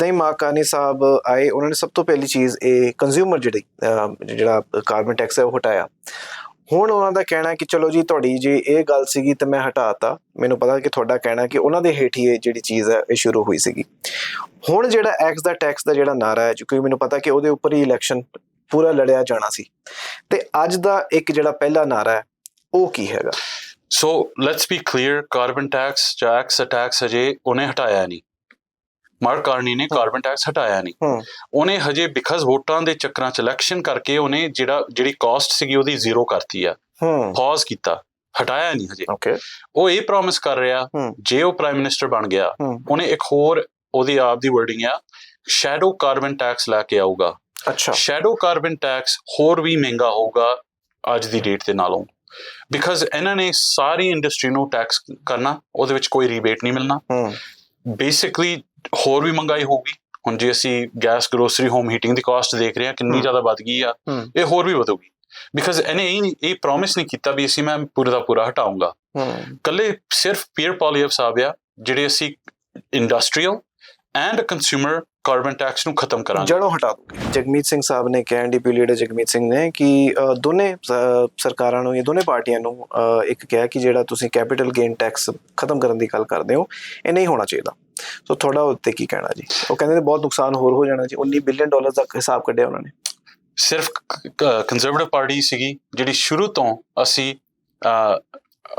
ਜਿੱਦਾਂ ਹੀ ਮਾਰਕ ਕਾਨੀ ਸਾਹਿਬ ਆਏ, ਉਹਨਾਂ ਨੇ ਸਭ ਤੋਂ ਪਹਿਲੀ ਚੀਜ਼ ਇਹ ਕੰਜ਼ਿਊਮਰ ਜਿਹੜੀ ਜਿਹੜਾ ਕਾਰਬਨ ਟੈਕਸ ਹੈ ਉਹ ਹਟਾਇਆ। ਹੁਣ ਉਹਨਾਂ ਦਾ ਕਹਿਣਾ ਕਿ ਚਲੋ ਜੀ, ਤੁਹਾਡੀ ਜੇ ਇਹ ਗੱਲ ਸੀਗੀ ਤੇ ਮੈਂ ਹਟਾਤਾ। ਮੈਨੂੰ ਪਤਾ ਕਿ ਤੁਹਾਡਾ ਕਹਿਣਾ ਕਿ ਉਹਨਾਂ ਦੇ ਹੇਠ ਹੀ ਇਹ ਜਿਹੜੀ ਚੀਜ਼ ਹੈ, ਇਹ ਸ਼ੁਰੂ ਹੋਈ ਸੀਗੀ। ਹੁਣ ਜਿਹੜਾ ਐਕਸ ਦਾ ਟੈਕਸ ਦਾ ਜਿਹੜਾ ਨਾਰਾ ਹੈ, ਕਿਉਂਕਿ ਮੈਨੂੰ ਪਤਾ ਕਿ ਉਹਦੇ ਉੱਪਰ ਹੀ ਇਲੈਕਸ਼ਨ ਪੂਰਾ ਲੜਿਆ ਜਾਣਾ ਸੀ। ਤੇ ਅੱਜ ਦਾ ਇੱਕ ਜਿਹੜਾ ਪਹਿਲਾ ਨਾਰਾ ਹੈ, ਉਹ ਕੀ ਹੈਗਾ? So let's be clear carbon tax ਜਾਂ ਐਕਸ ਟੈਕਸ ਹਜੇ ਉਹਨੇ ਹਟਾਇਆ ਨਹੀਂ। ਮਾਰਕ ਕਾਰਨੀ ਨੇ ਕਾਰਬਨ ਟੈਕਸ ਹਟਾਇਆ ਨਹੀਂ ਉਹਨੇ ਹਜੇ ਬਿਕਾਜ਼ ਵੋਟਾਂ ਦੇ ਚੱਕਰਾਂ ਚ ਇਲੈਕਸ਼ਨ ਕਰਕੇ ਉਹਨੇ ਜਿਹੜਾ ਜਿਹੜੀ ਕਾਸਟ ਸੀਗੀ ਉਹਦੀ ਜ਼ੀਰੋ ਕਰਤੀ ਆ। ਪਾਜ਼ ਕੀਤਾ। ਹਟਾਇਆ ਨਹੀਂ ਹਜੇ। ਓਕੇ ਉਹ ਇਹ ਪ੍ਰੋਮਿਸ ਕਰ ਰਿਹਾ। ਜੇ ਉਹ ਪ੍ਰਾਈਮ ਮਿਨਿਸਟਰ ਬਣ ਗਿਆ ਉਹਨੇ ਇੱਕ ਹੋਰ ਉਹਦੀ ਆਪ ਦੀ ਵਰਡਿੰਗ ਆ ਸ਼ੈਡੋ ਕਾਰਬਨ ਟੈਕਸ ਲੈ ਕੇ ਆਊਗਾ। ਅੱਛਾ। ਸ਼ੈਡੋ ਕਾਰਬਨ ਟੈਕਸ ਹੋਰ ਵੀ ਮਹਿੰਗਾ ਹੋਊਗਾ ਅੱਜ ਦੀ ਡੇਟ ਦੇ ਨਾਲੋਂ। ਬਿਕਾਜ਼ ਇਹਨਾਂ ਨੇ ਸਾਰੀ ਇੰਡਸਟਰੀ ਨੂੰ ਟੈਕਸ ਕਰਨਾ ਉਹਦੇ ਵਿੱਚ ਕੋਈ ਰੀਬੇਟ ਨਹੀਂ ਮਿਲਣਾ। ਹੂੰ। ਬੇਸਿਕਲੀ ਹੋਰ ਵੀ ਮਹਿੰਗਾਈ ਹੋਊਗੀ। ਹੁਣ ਜੇ ਅਸੀਂ ਗੈਸ ਗਰੋਸਰੀ ਹੋਮ ਹੀਟਿੰਗ ਦੀ ਕਾਸਟ ਦੇਖ ਰਹੇ ਹਾਂ ਕਿੰਨੀ। ਜ਼ਿਆਦਾ ਵੱਧ ਗਈ ਆ ਇਹ ਹੋਰ ਵੀ ਵਧੂਗੀ। ਬਿਕਾਜ਼ ਇਹਨੇ ਇਹ ਇਹ ਪ੍ਰੋਮਿਸ ਨਹੀਂ ਕੀਤਾ ਵੀ ਅਸੀਂ ਮੈਂ ਪੂਰਾ ਦਾ ਪੂਰਾ ਹਟਾਉਂਗਾ ਕੱਲੇ ਸਿਰਫ ਪੀਅਰ ਪਾਲੀਅਵ ਸਾਹਿਬ ਆ ਜਿਹੜੇ ਅਸੀਂ industrial and consumer carbon tax ਨੂੰ ਖਤਮ ਕਰਾਂਗੇ। ਜੜੋਂ ਹਟਾ ਦੋਗੇ ਜਗਮੀਤ ਸਿੰਘ ਸਾਹਿਬ ਨੇ ਕਿਹਾ ਐਨਡੀਪੀ ਲੀਡਰ ਜਗਮੀਤ ਸਿੰਘ ਨੇ ਕਿ ਦੋਨੇ ਸਰਕਾਰਾਂ ਨੂੰ ਇਹ ਦੋਨੇ ਪਾਰਟੀਆਂ ਨੂੰ ਇੱਕ ਕਿਹਾ ਕਿ ਜਿਹੜਾ ਤੁਸੀਂ ਕੈਪੀਟਲ ਗੇਨ ਟੈਕਸ ਖਤਮ ਕਰਨ ਦੀ ਗੱਲ ਕਰਦੇ ਹੋ ਇਹ ਨਹੀਂ ਹੋਣਾ ਚਾਹੀਦਾ। ਸੋ ਤੁਹਾਡਾ ਉੱਤੇ ਕੀ ਕਹਿਣਾ ਜੀ? ਉਹ ਕਹਿੰਦੇ ਨੇ ਬਹੁਤ ਨੁਕਸਾਨ ਹੋਰ ਹੋ ਜਾਣਾ ਜੀ। 19 ਬਿਲੀਅਨ ਡਾਲਰ ਦਾ ਹਿਸਾਬ ਕੱਢਿਆ ਉਹਨਾਂ ਨੇ। ਸਿਰਫ ਕੰਜ਼ਰਵੇਟਿਵ ਪਾਰਟੀ ਸੀਗੀ ਜਿਹੜੀ ਸ਼ੁਰੂ ਤੋਂ ਅਸੀਂ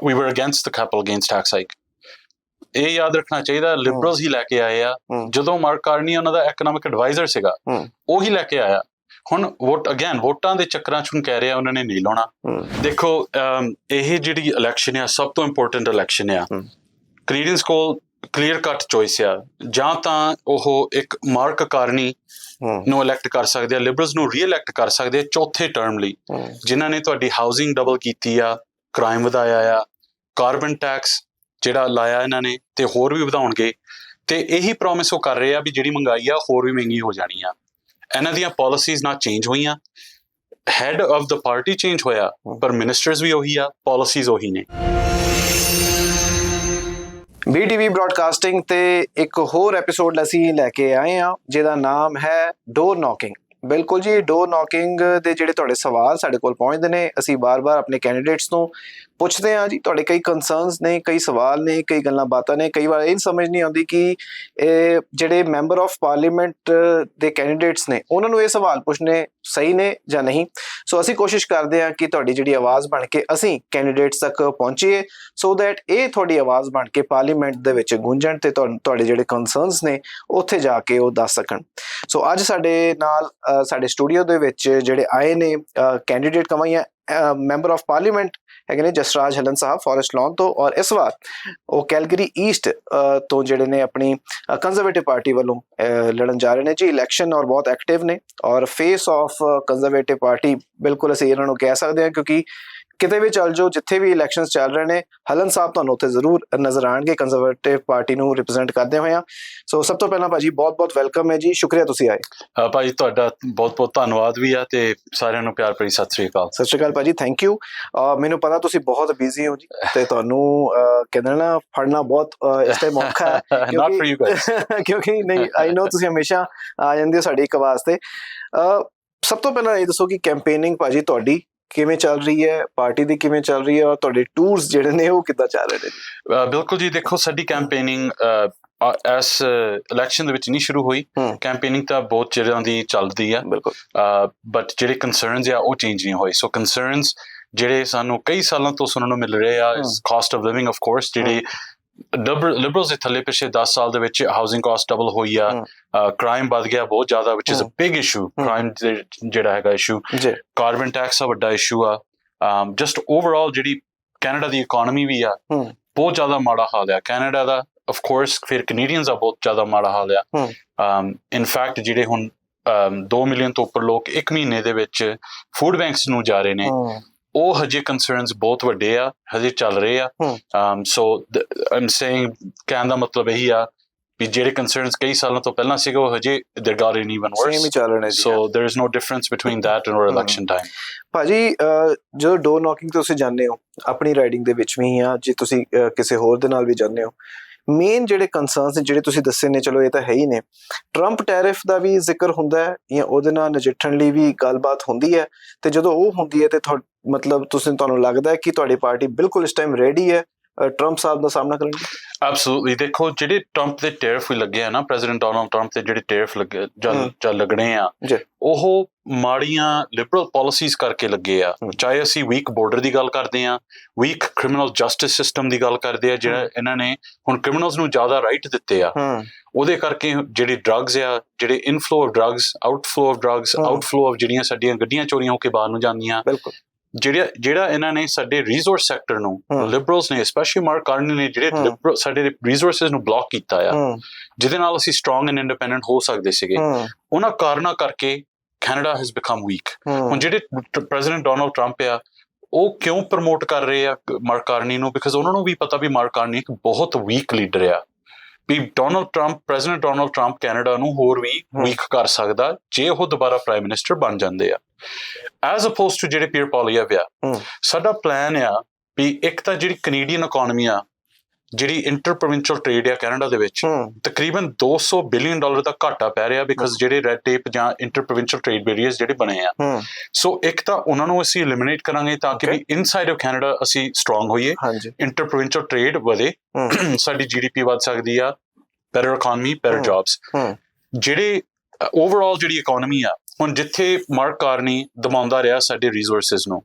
ਵੀ were against the capital gains tax hike ਇਹ ਯਾਦ ਰੱਖਣਾ ਚਾਹੀਦਾ ਲਿਬਰਲਸ ਹੀ ਲੈ ਕੇ ਆਏ ਆ। ਜਦੋਂ ਮਾਰਕ ਕਾਰਨੀ ਉਹਨਾਂ ਦਾ ਇਕਨੋਮਿਕ ਐਡਵਾਈਜ਼ਰ ਸੀਗਾ। ਉਹ ਹੀ ਲੈ ਕੇ ਆਇਆ। ਹੁਣ ਵੋਟ ਅਗੇਨ ਵੋਟਾਂ ਦੇ ਚੱਕਰਾਂ ਚ ਕਹਿ ਰਿਹਾ ਉਹਨਾਂ ਨੇ ਨਹੀਂ ਲਾਉਣਾ। ਦੇਖੋ ਇਹ ਜਿਹੜੀ ਇਲੈਕਸ਼ਨ ਆ ਸਭ ਤੋਂ ਇੰਪੋਰਟੈਂਟ ਇਲੈਕਸ਼ਨ ਆ। ਕੈਨੇਡੀਅਨਸ ਕੋਲ ਕਲੀਅਰ ਕੱਟ ਚੋਇਸ ਆ। ਜਾਂ ਤਾਂ ਉਹ ਇੱਕ ਮਾਰਕ ਕਾਰਨੀ ਨੂੰ ਇਲੈਕਟ ਕਰ ਸਕਦੇ ਆ ਲਿਬਰਲਸ ਨੂੰ ਰੀ-ਇਲੈਕਟ ਕਰ ਸਕਦੇ ਆ ਚੌਥੇ ਟਰਮ ਲਈ। ਜਿਨ੍ਹਾਂ ਨੇ ਤੁਹਾਡੀ ਹਾਊਸਿੰਗ ਡਬਲ ਕੀਤੀ ਆ ਕ੍ਰਾਈਮ ਵਧਾਇਆ ਆ ਕਾਰਬਨ ਟੈਕਸ ਜਿਹੜਾ ਲਾਇਆ ਇਹਨਾਂ ਨੇ ਤੇ ਹੋਰ ਵੀ ਵਧਾਉਣਗੇ। ਤੇ ਇਹੀ ਪ੍ਰੋਮਿਸ ਉਹ ਕਰ ਰਹੇ ਆ ਵੀ ਜਿਹੜੀ ਮਹਿੰਗਾਈ ਆ, ਹੋਰ ਵੀ ਮਹਿੰਗੀ ਹੋ ਜਾਣੀ ਆ। ਇਹਨਾਂ ਦੀਆਂ ਪਾਲਿਸੀਜ਼ ਨਾ ਚੇਂਜ ਹੋਈਆਂ। Head of the party change ਹੋਇਆ, ਪਰ ਮਿਨਿਸਟਰਸ ਵੀ ਉਹੀ ਆ ਪਾਲਿਸੀਜ਼ ਉਹੀ ਨੇ। ਬੀਟੀਵੀ ਬ੍ਰਾਡਕਾਸਟਿੰਗ ਤੇ ਇੱਕ ਹੋਰ ਐਪੀਸੋਡ ਅਸੀਂ ਲੈ ਕੇ ਆਏ ਆ ਜਿਹਦਾ ਨਾਮ ਹੈ ਡੋਰ ਨੌਕਿੰਗ ਬਿਲਕੁਲ ਜੀ ਡੋਰ ਨੌਕਿੰਗ ਦੇ ਜਿਹੜੇ ਤੁਹਾਡੇ ਸਵਾਲ ਸਾਡੇ ਕੋਲ ਪਹੁੰਚਦੇ ਨੇ, ਅਸੀਂ ਬਾਰ-ਬਾਰ ਆਪਣੇ ਕੈਂਡੀਡੇਟਸ ਤੋਂ ਪੁੱਛਦੇ ਆ ਜੀ, ਤੁਹਾਡੇ ਕਈ ਕੰਸਰਨਸ ਨੇ, ਕਈ ਸਵਾਲ ਨੇ, ਕਈ ਗੱਲਾਂ ਬਾਤਾਂ ਨੇ, ਕਈ ਵਾਰ ਇਹ ਸਮਝ ਨਹੀਂ ਆਉਂਦੀ ਕਿ ਇਹ ਜਿਹੜੇ ਮੈਂਬਰ ਆਫ ਪਾਰਲੀਮੈਂਟ ਦੇ ਕੈਂਡੀਡੇਟਸ ਨੇ, ਉਹਨਾਂ ਨੂੰ ਇਹ ਸਵਾਲ ਪੁੱਛਣੇ ਸਹੀ ਨੇ ਜਾਂ ਨਹੀਂ? ਸੋ ਅਸੀਂ ਕੋਸ਼ਿਸ਼ ਕਰਦੇ ਹਾਂ ਕਿ ਤੁਹਾਡੀ ਜਿਹੜੀ ਆਵਾਜ਼ ਬਣ ਕੇ ਅਸੀਂ ਕੈਂਡੀਡੇਟਸ ਤੱਕ ਪਹੁੰਚੀਏ ਸੋ ਦੈਟ ਇਹ ਤੁਹਾਡੀ ਆਵਾਜ਼ ਬਣ ਕੇ ਪਾਰਲੀਮੈਂਟ ਦੇ ਵਿੱਚ ਗੂੰਜਣ ਤੇ ਤੁਹਾਡੇ ਜਿਹੜੇ ਕੰਸਰਨਸ ਨੇ, ਉੱਥੇ ਜਾ ਕੇ ਉਹ ਦੱਸ ਸਕਣ। ਸੋ ਅੱਜ ਸਾਡੇ ਨਾਲ ਸਾਡੇ ਸਟੂਡੀਓ ਦੇ ਵਿੱਚ ਜਿਹੜੇ ਆਏ ਨੇ ਕੈਂਡੀਡੇਟ ਕਮਾਈਆਂ ਮੈਂਬਰ ਆਫ ਪਾਰਲੀਮੈਂਟ ਹੈਗੇ ਨੇ ਜਸਰਾਜ ਹਲਨ ਸਾਹਿਬ ਫੋਰੈਸਟ ਲੌਨ ਤੋਂ ਔਰ ਇਸ ਵਾਰ ਉਹ ਕੈਲਗਰੀ ਈਸਟ ਤੋਂ ਜਿਹੜੇ ਨੇ ਆਪਣੀ ਕੰਜ਼ਰਵੇਟਿਵ ਪਾਰਟੀ ਵੱਲੋਂ ਲੜਨ ਜਾ ਰਹੇ ਨੇ ਜੀ। ਇਲੈਕਸ਼ਨ ਔਰ ਬਹੁਤ ਐਕਟਿਵ ਨੇ ਔਰ ਫੇਸ ਆਫ ਕੰਜ਼ਰਵੇਟਿਵ ਪਾਰਟੀ ਬਿਲਕੁਲ ਅਸੀਂ ਇਹਨਾਂ ਨੂੰ ਕਹਿ ਸਕਦੇ ਹਾਂ ਕਿਉਂਕਿ ਕਿਤੇ ਵੀ ਚੱਲ ਜਾਓ ਜਿੱਥੇ ਵੀ ਇਲੈਕਸ਼ਨਸ ਚੱਲ ਰਹੇ ਨੇ ਹਲਨ ਸਾਹਿਬ ਤੁਹਾਨੂੰ ਉੱਥੇ ਜ਼ਰੂਰ ਨਜ਼ਰ ਆਣਗੇ ਕੰਜ਼ਰਵੇਟਿਵ ਪਾਰਟੀ ਨੂੰ ਰਿਪਰੈਜ਼ੈਂਟ ਕਰਦੇ ਹੋਏ ਆ ਸੋ ਸਭ ਤੋਂ ਪਹਿਲਾਂ ਭਾਜੀ ਬਹੁਤ-ਬਹੁਤ ਵੈਲਕਮ ਹੈ ਜੀ ਸ਼ੁਕਰੀਆ ਤੁਸੀਂ ਆਏ। ਭਾਜੀ ਤੁਹਾਡਾ ਬਹੁਤ-ਬਹੁਤ ਧੰਨਵਾਦ ਵੀ ਆ ਤੇ ਸਾਰਿਆਂ ਨੂੰ ਪਿਆਰ ਭਰੀ ਸਤਿ ਸ੍ਰੀ ਅਕਾਲ। ਸਤਿ ਸ੍ਰੀ ਅਕਾਲ ਭਾਜੀ ਥੈਂਕ ਯੂ ਮੈਨੂੰ ਪਤਾ ਤੁਸੀਂ ਬਹੁਤ ਬਿਜ਼ੀ ਹੋ ਜੀ ਤੇ ਤੁਹਾਨੂੰ ਕਹਿੰਦੇ ਨਾ ਫੜਨਾ ਬਹੁਤ ਇਸ ਤੇ ਮੌਕਾ ਹੈ। ਨਾਟ ਫॉर ਯੂ ਗਾਇਸ ਕਿਉਂਕਿ ਨਹੀਂ ਆਈ ਨੋ ਤੁਸੀਂ ਹਮੇਸ਼ਾ ਆ ਜਾਂਦੇ ਹੋ ਸਾਡੀ ਇੱਕ ਵਾਸਤੇ ਸਭ ਤੋਂ ਪਹਿਲਾਂ ਇਹ ਦੱਸੋ ਕਿ ਕੈਂਪੇਨਿੰਗ ਭਾਜੀ ਤੁਹਾਡੀ ਕਿਵੇਂ ਚੱਲ ਰਹੀ ਹੈ? ਪਾਰਟੀ ਦੀ ਕਿਵੇਂ ਚੱਲ ਰਹੀ ਹੈ? ਔਰ ਤੁਹਾਡੇ ਟੂਰਸ ਜਿਹੜੇ ਨੇ ਉਹ ਕਿੱਦਾਂ ਚੱਲ ਰਹੇ ਨੇ? ਬਿਲਕੁਲ ਜੀ ਦੇਖੋ ਸਾਡੀ ਕੈਂਪੇਨਿੰਗ ਐਸ ਇਲੈਕਸ਼ਨ ਦੇ ਵਿੱਚ ਨਹੀਂ ਸ਼ੁਰੂ ਹੋਈ। ਕੈਂਪੇਨਿੰਗ ਤਾਂ ਬਹੁਤ ਚਿਰਾਂ ਦੀ ਚੱਲਦੀ ਆ। ਬਿਲਕੁਲ। ਬਟ ਜਿਹੜੇ ਕੰਸਰਨਸ ਆ ਉਹ ਚੇਂਜ ਨਹੀਂ ਹੋਏ। ਸੋ ਕੰਸਰਨਸ ਜਿਹੜੇ ਸਾਨੂੰ ਕਈ ਸਾਲਾਂ ਤੋਂ ਸੁਣਨ ਨੂੰ ਮਿਲ ਰਹੇ ਆ। Cost of living of course ਜਿਹੜੇ ਲਿਬਰਲਸ ਦੇ ਥੱਲੇ ਪਿਛੇ 10 ਸਾਲ ਦੇ ਵਿੱਚ ਹਾਊਸਿੰਗ ਕਾਸਟ ਡਬਲ ਹੋਈ ਆ। ਕ੍ਰਾਈਮ ਵੱਧ ਗਿਆ ਬਹੁਤ ਜ਼ਿਆਦਾ ਵਿਚ is a. Big issue crime ਜਿਹੜਾ ਹੈਗਾ ਇਸ਼ੂ ਕਾਰਬਨ ਟੈਕਸ ਦਾ ਵੱਡਾ ਇਸ਼ੂ ਆ। ਜਸਟ ਓਵਰਆਲ ਜਿਹੜੀ ਕੈਨੇਡਾ ਦੀ ਇਕਨੋਮੀ ਵੀ ਆ। ਬਹੁਤ ਜ਼ਿਆਦਾ ਮਾੜਾ ਹਾਲ ਆ। ਕੈਨੇਡਾ ਦਾ ਆਫ ਕੋਰਸ ਫਿਰ ਕੈਨੇਡੀਅਨਸ ਦਾ ਬਹੁਤ ਜ਼ਿਆਦਾ ਮਾੜਾ ਹਾਲ ਆ। ਇਨ ਫੈਕਟ ਜਿਹੜੇ ਹੁਣ 2 ਮਿਲੀਅਨ ਤੋਂ ਉੱਪਰ ਲੋਕ ਇੱਕ ਮਹੀਨੇ ਦੇ ਵਿੱਚ ਫੂਡ ਬੈਂਕਸ ਨੂੰ ਜਾ ਰਹੇ ਨੇ। ਉਹ ਹਜੇ ਕੰਸਰਨਸ ਬਹੁਤ ਵੱਡੇ ਆ ਹਜੇ ਚੱਲ ਰਹੇ ਆ ਹਮ। ਸੋ ਆਮ ਸੇਇੰਗ ਕਹਿਣ ਦਾ ਮਤਲਬ ਇਹੀ ਆ ਵੀ ਜਿਹੜੇ ਕੰਸਰਨਸ ਕਈ ਸਾਲਾਂ ਤੋਂ ਪਹਿਲਾਂ ਸੀਗੇ ਉਹ ਹਜੇ they got in even same ਹੀ ਵਰਸ ਚੱਲ ਰਹੇ ਨੇ ਜੀ so there is no difference between that and और ਹਮ। election time ਭਾਜੀ ਅਹ, ਜਦੋਂ ਡੋਰ ਨੌਕਿੰਗ ਤੇ ਤੁਸੀਂ ਜਾਂਦੇ ਹੋ ਆਪਣੀ ਰਾਈਡਿੰਗ ਦੇ ਵਿੱਚ ਵੀ ਆ ਜੇ ਤੁਸੀਂ ਅਹ, ਕਿਸੇ ਹੋਰ ਦੇ ਨਾਲ ਵੀ ਜਾਂਦੇ ਹੋ ਮੇਨ ਜਿਹੜੇ ਕਨਸਰਨਸ ਨੇ ਜਿਹੜੇ ਤੁਸੀਂ ਦੱਸੇ ਨੇ ਚਲੋ ਇਹ ਤਾਂ ਹੈ ਹੀ ਨੇ ਟਰੰਪ ਟੈਰਿਫ ਦਾ ਵੀ ਜ਼ਿਕਰ ਹੁੰਦਾ ਹੈ ਜਾਂ ਉਹਦੇ ਨਾਲ ਨਜਿੱਠਣ ਲਈ ਵੀ ਗੱਲਬਾਤ ਹੁੰਦੀ ਹੈ ਤੇ ਜਦੋਂ ਉਹ ਹੁੰਦੀ ਹੈ ਤੇ ਤੁਹਾ- ਮਤਲਬ ਤੁਸੀਂ ਤੁਹਾਨੂੰ ਲੱਗਦਾ ਹੈ ਕਿ ਤੁਹਾਡੀ ਪਾਰਟੀ ਬਿਲਕੁਲ ਇਸ ਟਾਈਮ ਰੈਡੀ ਹੈ ਟਰੰਪ ਸਾਹਿਬ ਦਾ ਸਾਹਮਣਾ ਕਰਨ ਲਈ? ਐਬਸੋਲੂਟਲੀ ਦੇਖੋ ਜਿਹੜੇ ਟਰੰਪ ਦੇ ਟੈਰਿਫ ਲੱਗੇ ਆ ਨਾ ਪ੍ਰੈਜ਼ੀਡੈਂਟ ਡੋਨਾਲਡ ਟਰੰਪ ਤੇ ਜਿਹੜੇ ਟੈਰਿਫ ਲੱਗੇ ਜਾਂ ਲੱਗਣੇ ਆ। ਉਹ ਮਾੜੀਆਂ ਲਿਬਰਲ ਪਾਲਿਸੀਜ਼ ਕਰਕੇ ਲੱਗੇ ਆ। ਚਾਹੇ ਅਸੀਂ ਵੀਕ ਬਾਰਡਰ ਦੀ ਗੱਲ ਕਰਦੇ ਆ ਵੀਕ ਕ੍ਰਿਮੀਨਲ ਜਸਟਿਸ ਸਿਸਟਮ ਦੀ ਗੱਲ ਕਰਦੇ ਆ ਜਿਹੜਾ ਇਹਨਾਂ ਨੇ ਹੁਣ ਕ੍ਰਿਮੀਨਲਸ ਨੂੰ ਜ਼ਿਆਦਾ ਰਾਈਟ ਦਿੱਤੇ ਆ ਉਹਦੇ ਕਰਕੇ ਜਿਹੜੀ ਡਰੱਗਸ ਆ ਜਿਹੜੇ inflow of drugs outflow of drugs. Outflow of ਜਿਹੜੀਆਂ ਸਾਡੀਆਂ ਗੱਡੀਆਂ ਚੋਰੀਆਂ ਹੋ ਕੇ ਬਾਹਰ ਨੂੰ ਜਾਂਦੀਆਂ ਜਿਹੜਾ ਜਿਹੜਾ ਇਹਨਾਂ ਨੇ ਸਾਡੇ ਰਿਸੋਰਸ ਸੈਕਟਰ ਨੂੰ। ਲਿਬਰਲਸ ਨੇ ਸਪੈਸ਼ਲੀ ਮਾਰਕ ਕਾਰਨੀ ਨੇ ਜਿਹੜੇ ਸਾਡੇ ਰਿਸੋਰਸਸ ਨੂੰ ਬਲੌਕ ਕੀਤਾ ਆ ਜਿਹਦੇ ਨਾਲ ਅਸੀਂ ਸਟਰੋਂਗ ਐਂਡ ਇੰਡੀਪੈਂਡੈਂਟ ਹੋ ਸਕਦੇ ਸੀਗੇ। ਉਹਨਾਂ ਕਾਰਨਾਂ ਕਰਕੇ ਕੈਨੇਡਾ ਹੈਜ਼ ਬਿਕਮ ਵੀਕ ਹੁਣ ਜਿਹੜੇ ਪ੍ਰੈਜ਼ੀਡੈਂਟ ਡੋਨਾਲਡ ਟਰੰਪ ਆ ਉਹ ਕਿਉਂ ਪ੍ਰਮੋਟ ਕਰ ਰਹੇ ਆ ਮਾਰਕ ਕਾਰਨੀ ਨੂੰ? ਬਿਕਾਜ਼ ਉਹਨਾਂ ਨੂੰ ਵੀ ਪਤਾ ਵੀ ਮਾਰਕ ਕਾਰਨੀ ਇੱਕ ਬਹੁਤ ਵੀਕ ਲੀਡਰ ਆ। ਵੀ Donald Trump president Donald Trump Canada ਨੂੰ ਹੋਰ ਵੀ। ਵੀਕ ਕਰ ਸਕਦਾ ਜੇ ਉਹ ਦੁਬਾਰਾ ਪ੍ਰਾਈਮ ਮਿਨਿਸਟਰ ਬਣ ਜਾਂਦੇ ਆ ਐਜ਼ ਅਪੋਜ਼ਡ ਟੂ ਜਿਹੜੇ ਪੀਅਰ ਪੋਲੀਅਵ ਆ ਹਮ। ਸਾਡਾ ਪਲਾਨ ਆ ਵੀ ਇੱਕ ਤਾਂ ਜਿਹੜੀ ਕੈਨੇਡੀਅਨ ਇਕਨੋਮੀ ਆ ਜਿਹੜੀ ਇੰਟਰ ਪ੍ਰੋਵਿੰਸ਼ੀਅਲ ਟ੍ਰੇਡ ਆ ਕੈਨੇਡਾ ਦੇ ਵਿੱਚ ਤਕਰੀਬਨ 200 ਬਿਲੀਅਨ ਡਾਲਰ ਦਾ ਘਾਟਾ ਪੈ ਰਿਹਾ ਬਿਕਾਜ਼ ਜਿਹੜੇ ਰੈਡ ਟੇਪ ਜਾਂ ਇੰਟਰ ਪ੍ਰੋਵਿੰਸ਼ੀਅਲ ਟ੍ਰੇਡ ਬੈਰੀਅਰਸ ਜਿਹੜੇ ਬਣੇ ਆ। ਸੋ ਇੱਕ ਤਾਂ ਉਹਨਾਂ ਨੂੰ ਅਸੀਂ ਐਲੀਮੀਨੇਟ ਕਰਾਂਗੇ ਤਾਂ ਕਿ. ਵੀ ਇਨਸਾਈਡ ਆਫ ਕੈਨੇਡਾ ਅਸੀਂ ਸਟਰੋਂਗ ਹੋਈਏ। ਇੰਟਰ ਪ੍ਰੋਵਿੰਸ਼ੀਅਲ ਟ੍ਰੇਡ ਵਧੇ। ਸਾਡੀ ਜੀਡੀਪੀ ਵੱਧ ਸਕਦੀ ਆ ਬੈਟਰ ਇਕਨੋਮੀ ਬੈਟਰ ਜੌਬਸ। ਜਿਹੜੇ ਓਵਰਆਲ ਜਿਹੜੀ ਇਕਨੋਮੀ ਆ ਹੁਣ ਜਿੱਥੇ ਮਾਰਕ ਕਾਰਨੀ ਦਮਾਉਂਦਾ ਰਿਹਾ ਸਾਡੇ ਰਿਸੋਰਸਸ ਨੂੰ